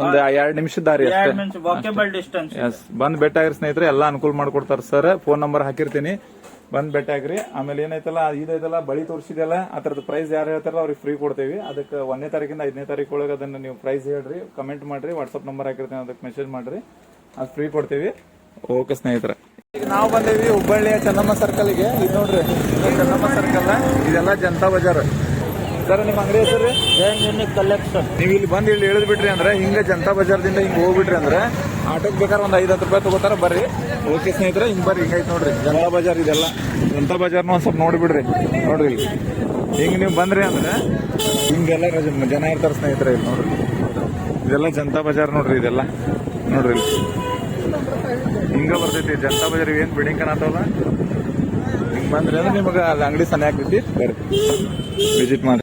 ಒಂದ್ ಎರಡ್ ನಿಮಿಷದ ದಾರಿ ಎರಡ್ ವಾಕೇಬಲ್ ಡಿಸ್ಟೆನ್ಸ್ ಎಸ್ ಬಂದ್ ಭೇಟಿ ಆಗ್ರಿ ಸ್ನೇಹಿತರೆ ಎಲ್ಲಾ ಅನುಕೂಲ ಮಾಡ್ಕೊಡ್ತಾರ ಸರ್. ಫೋನ್ ನಂಬರ್ ಹಾಕಿರ್ತೀನಿ. ಬಂದ್ ಭೇಟಿ ಆಗ್ರಿ ಆಮೇಲೆ ಏನೈತಲ್ಲ ಇದೈತಲ್ಲ ಬಳಿ ತೋರಿಸಿದೆಲ್ಲ ಅದ್ರದ್ದು ಪ್ರೈಸ್ ಯಾರು ಹೇಳ್ತಾರಲ್ಲ ಅವ್ರಿಗೆ ಫ್ರೀ ಕೊಡ್ತೀವಿ. ಅದಕ್ಕೆ ಒಂದನೇ ತಾರೀಕಿಂದ ಐದನೇ ತಾರೀಕು ಒಳಗೆ ಅದನ್ನ ನೀವು ಪ್ರೈಸ್ ಹೇಳ್ರಿ ಕಮೆಂಟ್ ಮಾಡ್ರಿ ವಾಟ್ಸ್ಆಪ್ ನಂಬರ್ ಹಾಕಿರ್ತೀನಿ ಅದಕ್ಕೆ ಮೆಸೇಜ್ ಮಾಡ್ರಿ. ಅದು ಫ್ರೀ ಕೊಡ್ತೀವಿ. ಓಕೆ ಸ್ನೇಹಿತರೆ. ಈಗ ನಾವು ಬಂದೇವಿ ಹುಬ್ಬಳ್ಳಿಯ ಚೆನ್ನಮ್ಮ ಸರ್ಕಲ್ಗೆ ಇದು ನೋಡ್ರಿ ಚೆನ್ನಮ್ಮ ಸರ್ಕಲ್ ಇದೆಲ್ಲ ಜನತಾ ಬಜಾರ್. ಸರ್ ನಿಮ್ಮ ಅಂಗಡಿ ಹೆಸರು ಯೂನಿಕ್ ಕಲೆಕ್ಷನ್. ನೀವು ಇಲ್ಲಿ ಬಂದು ಇಲ್ಲಿ ಇಳಿದ್ ಬಿಟ್ರಿ ಅಂದ್ರೆ ಹಿಂಗ ಜನತಾ ಬಜಾರ್ದಿಂದ ಹಿಂಗ್ ಹೋಗ್ಬಿಟ್ರಿ ಅಂದ್ರೆ ಆಟೋಗೆ ಬೇಕಾದ್ರೆ ಒಂದ್ ಐದ್ ಹತ್ತು ರೂಪಾಯಿ ತಗೋತಾರ ಬರ್ರಿ. ಓಕೆ ಸ್ನೇಹಿತರೆ ಹಿಂಗ್ ಬರ್ರಿ ಹಿಂಗೈತ್ ನೋಡ್ರಿ. ಜನತಾ ಬಜಾರ್ ಇದೆಲ್ಲ. ಜನತಾ ಬಜಾರ್ನು ಒಂದ್ ಸ್ವಲ್ಪ ನೋಡ್ಬಿಡ್ರಿ. ನೋಡ್ರಿ ಇಲ್ಲಿ. ಹಿಂಗ್ ನೀವು ಬಂದ್ರಿ ಅಂದ್ರೆ ಹಿಂಗೆಲ್ಲ ಜನ ಇರ್ತಾರ ಸ್ನೇಹಿತರೆ ಇಲ್ಲಿ ನೋಡ್ರಿ. ಇದೆಲ್ಲ ಜನತಾ ಬಜಾರ್ ನೋಡ್ರಿ ಇದೆಲ್ಲ. ನೋಡ್ರಿ ಇಲ್ಲಿ. ಹಿಂಗ ಬರ್ತೈತಿ ಜನತಾ ಬಜಾರ್ ಏನ್ ಬಿಲ್ಡಿಂಗ್ ಕಾಣತ್ತಲ್ಲ ಹಿಂಗ್ ಬಂದ್ರೆ ಅಂದ್ರೆ ನಿಮಗೆ ಅಲ್ಲಿ ಅಂಗಡಿ ಸನಿ ಆಗ್ತೈತಿ ಬರ್ರಿ. ವಿಸಿಟ್ ಮಾಡಿ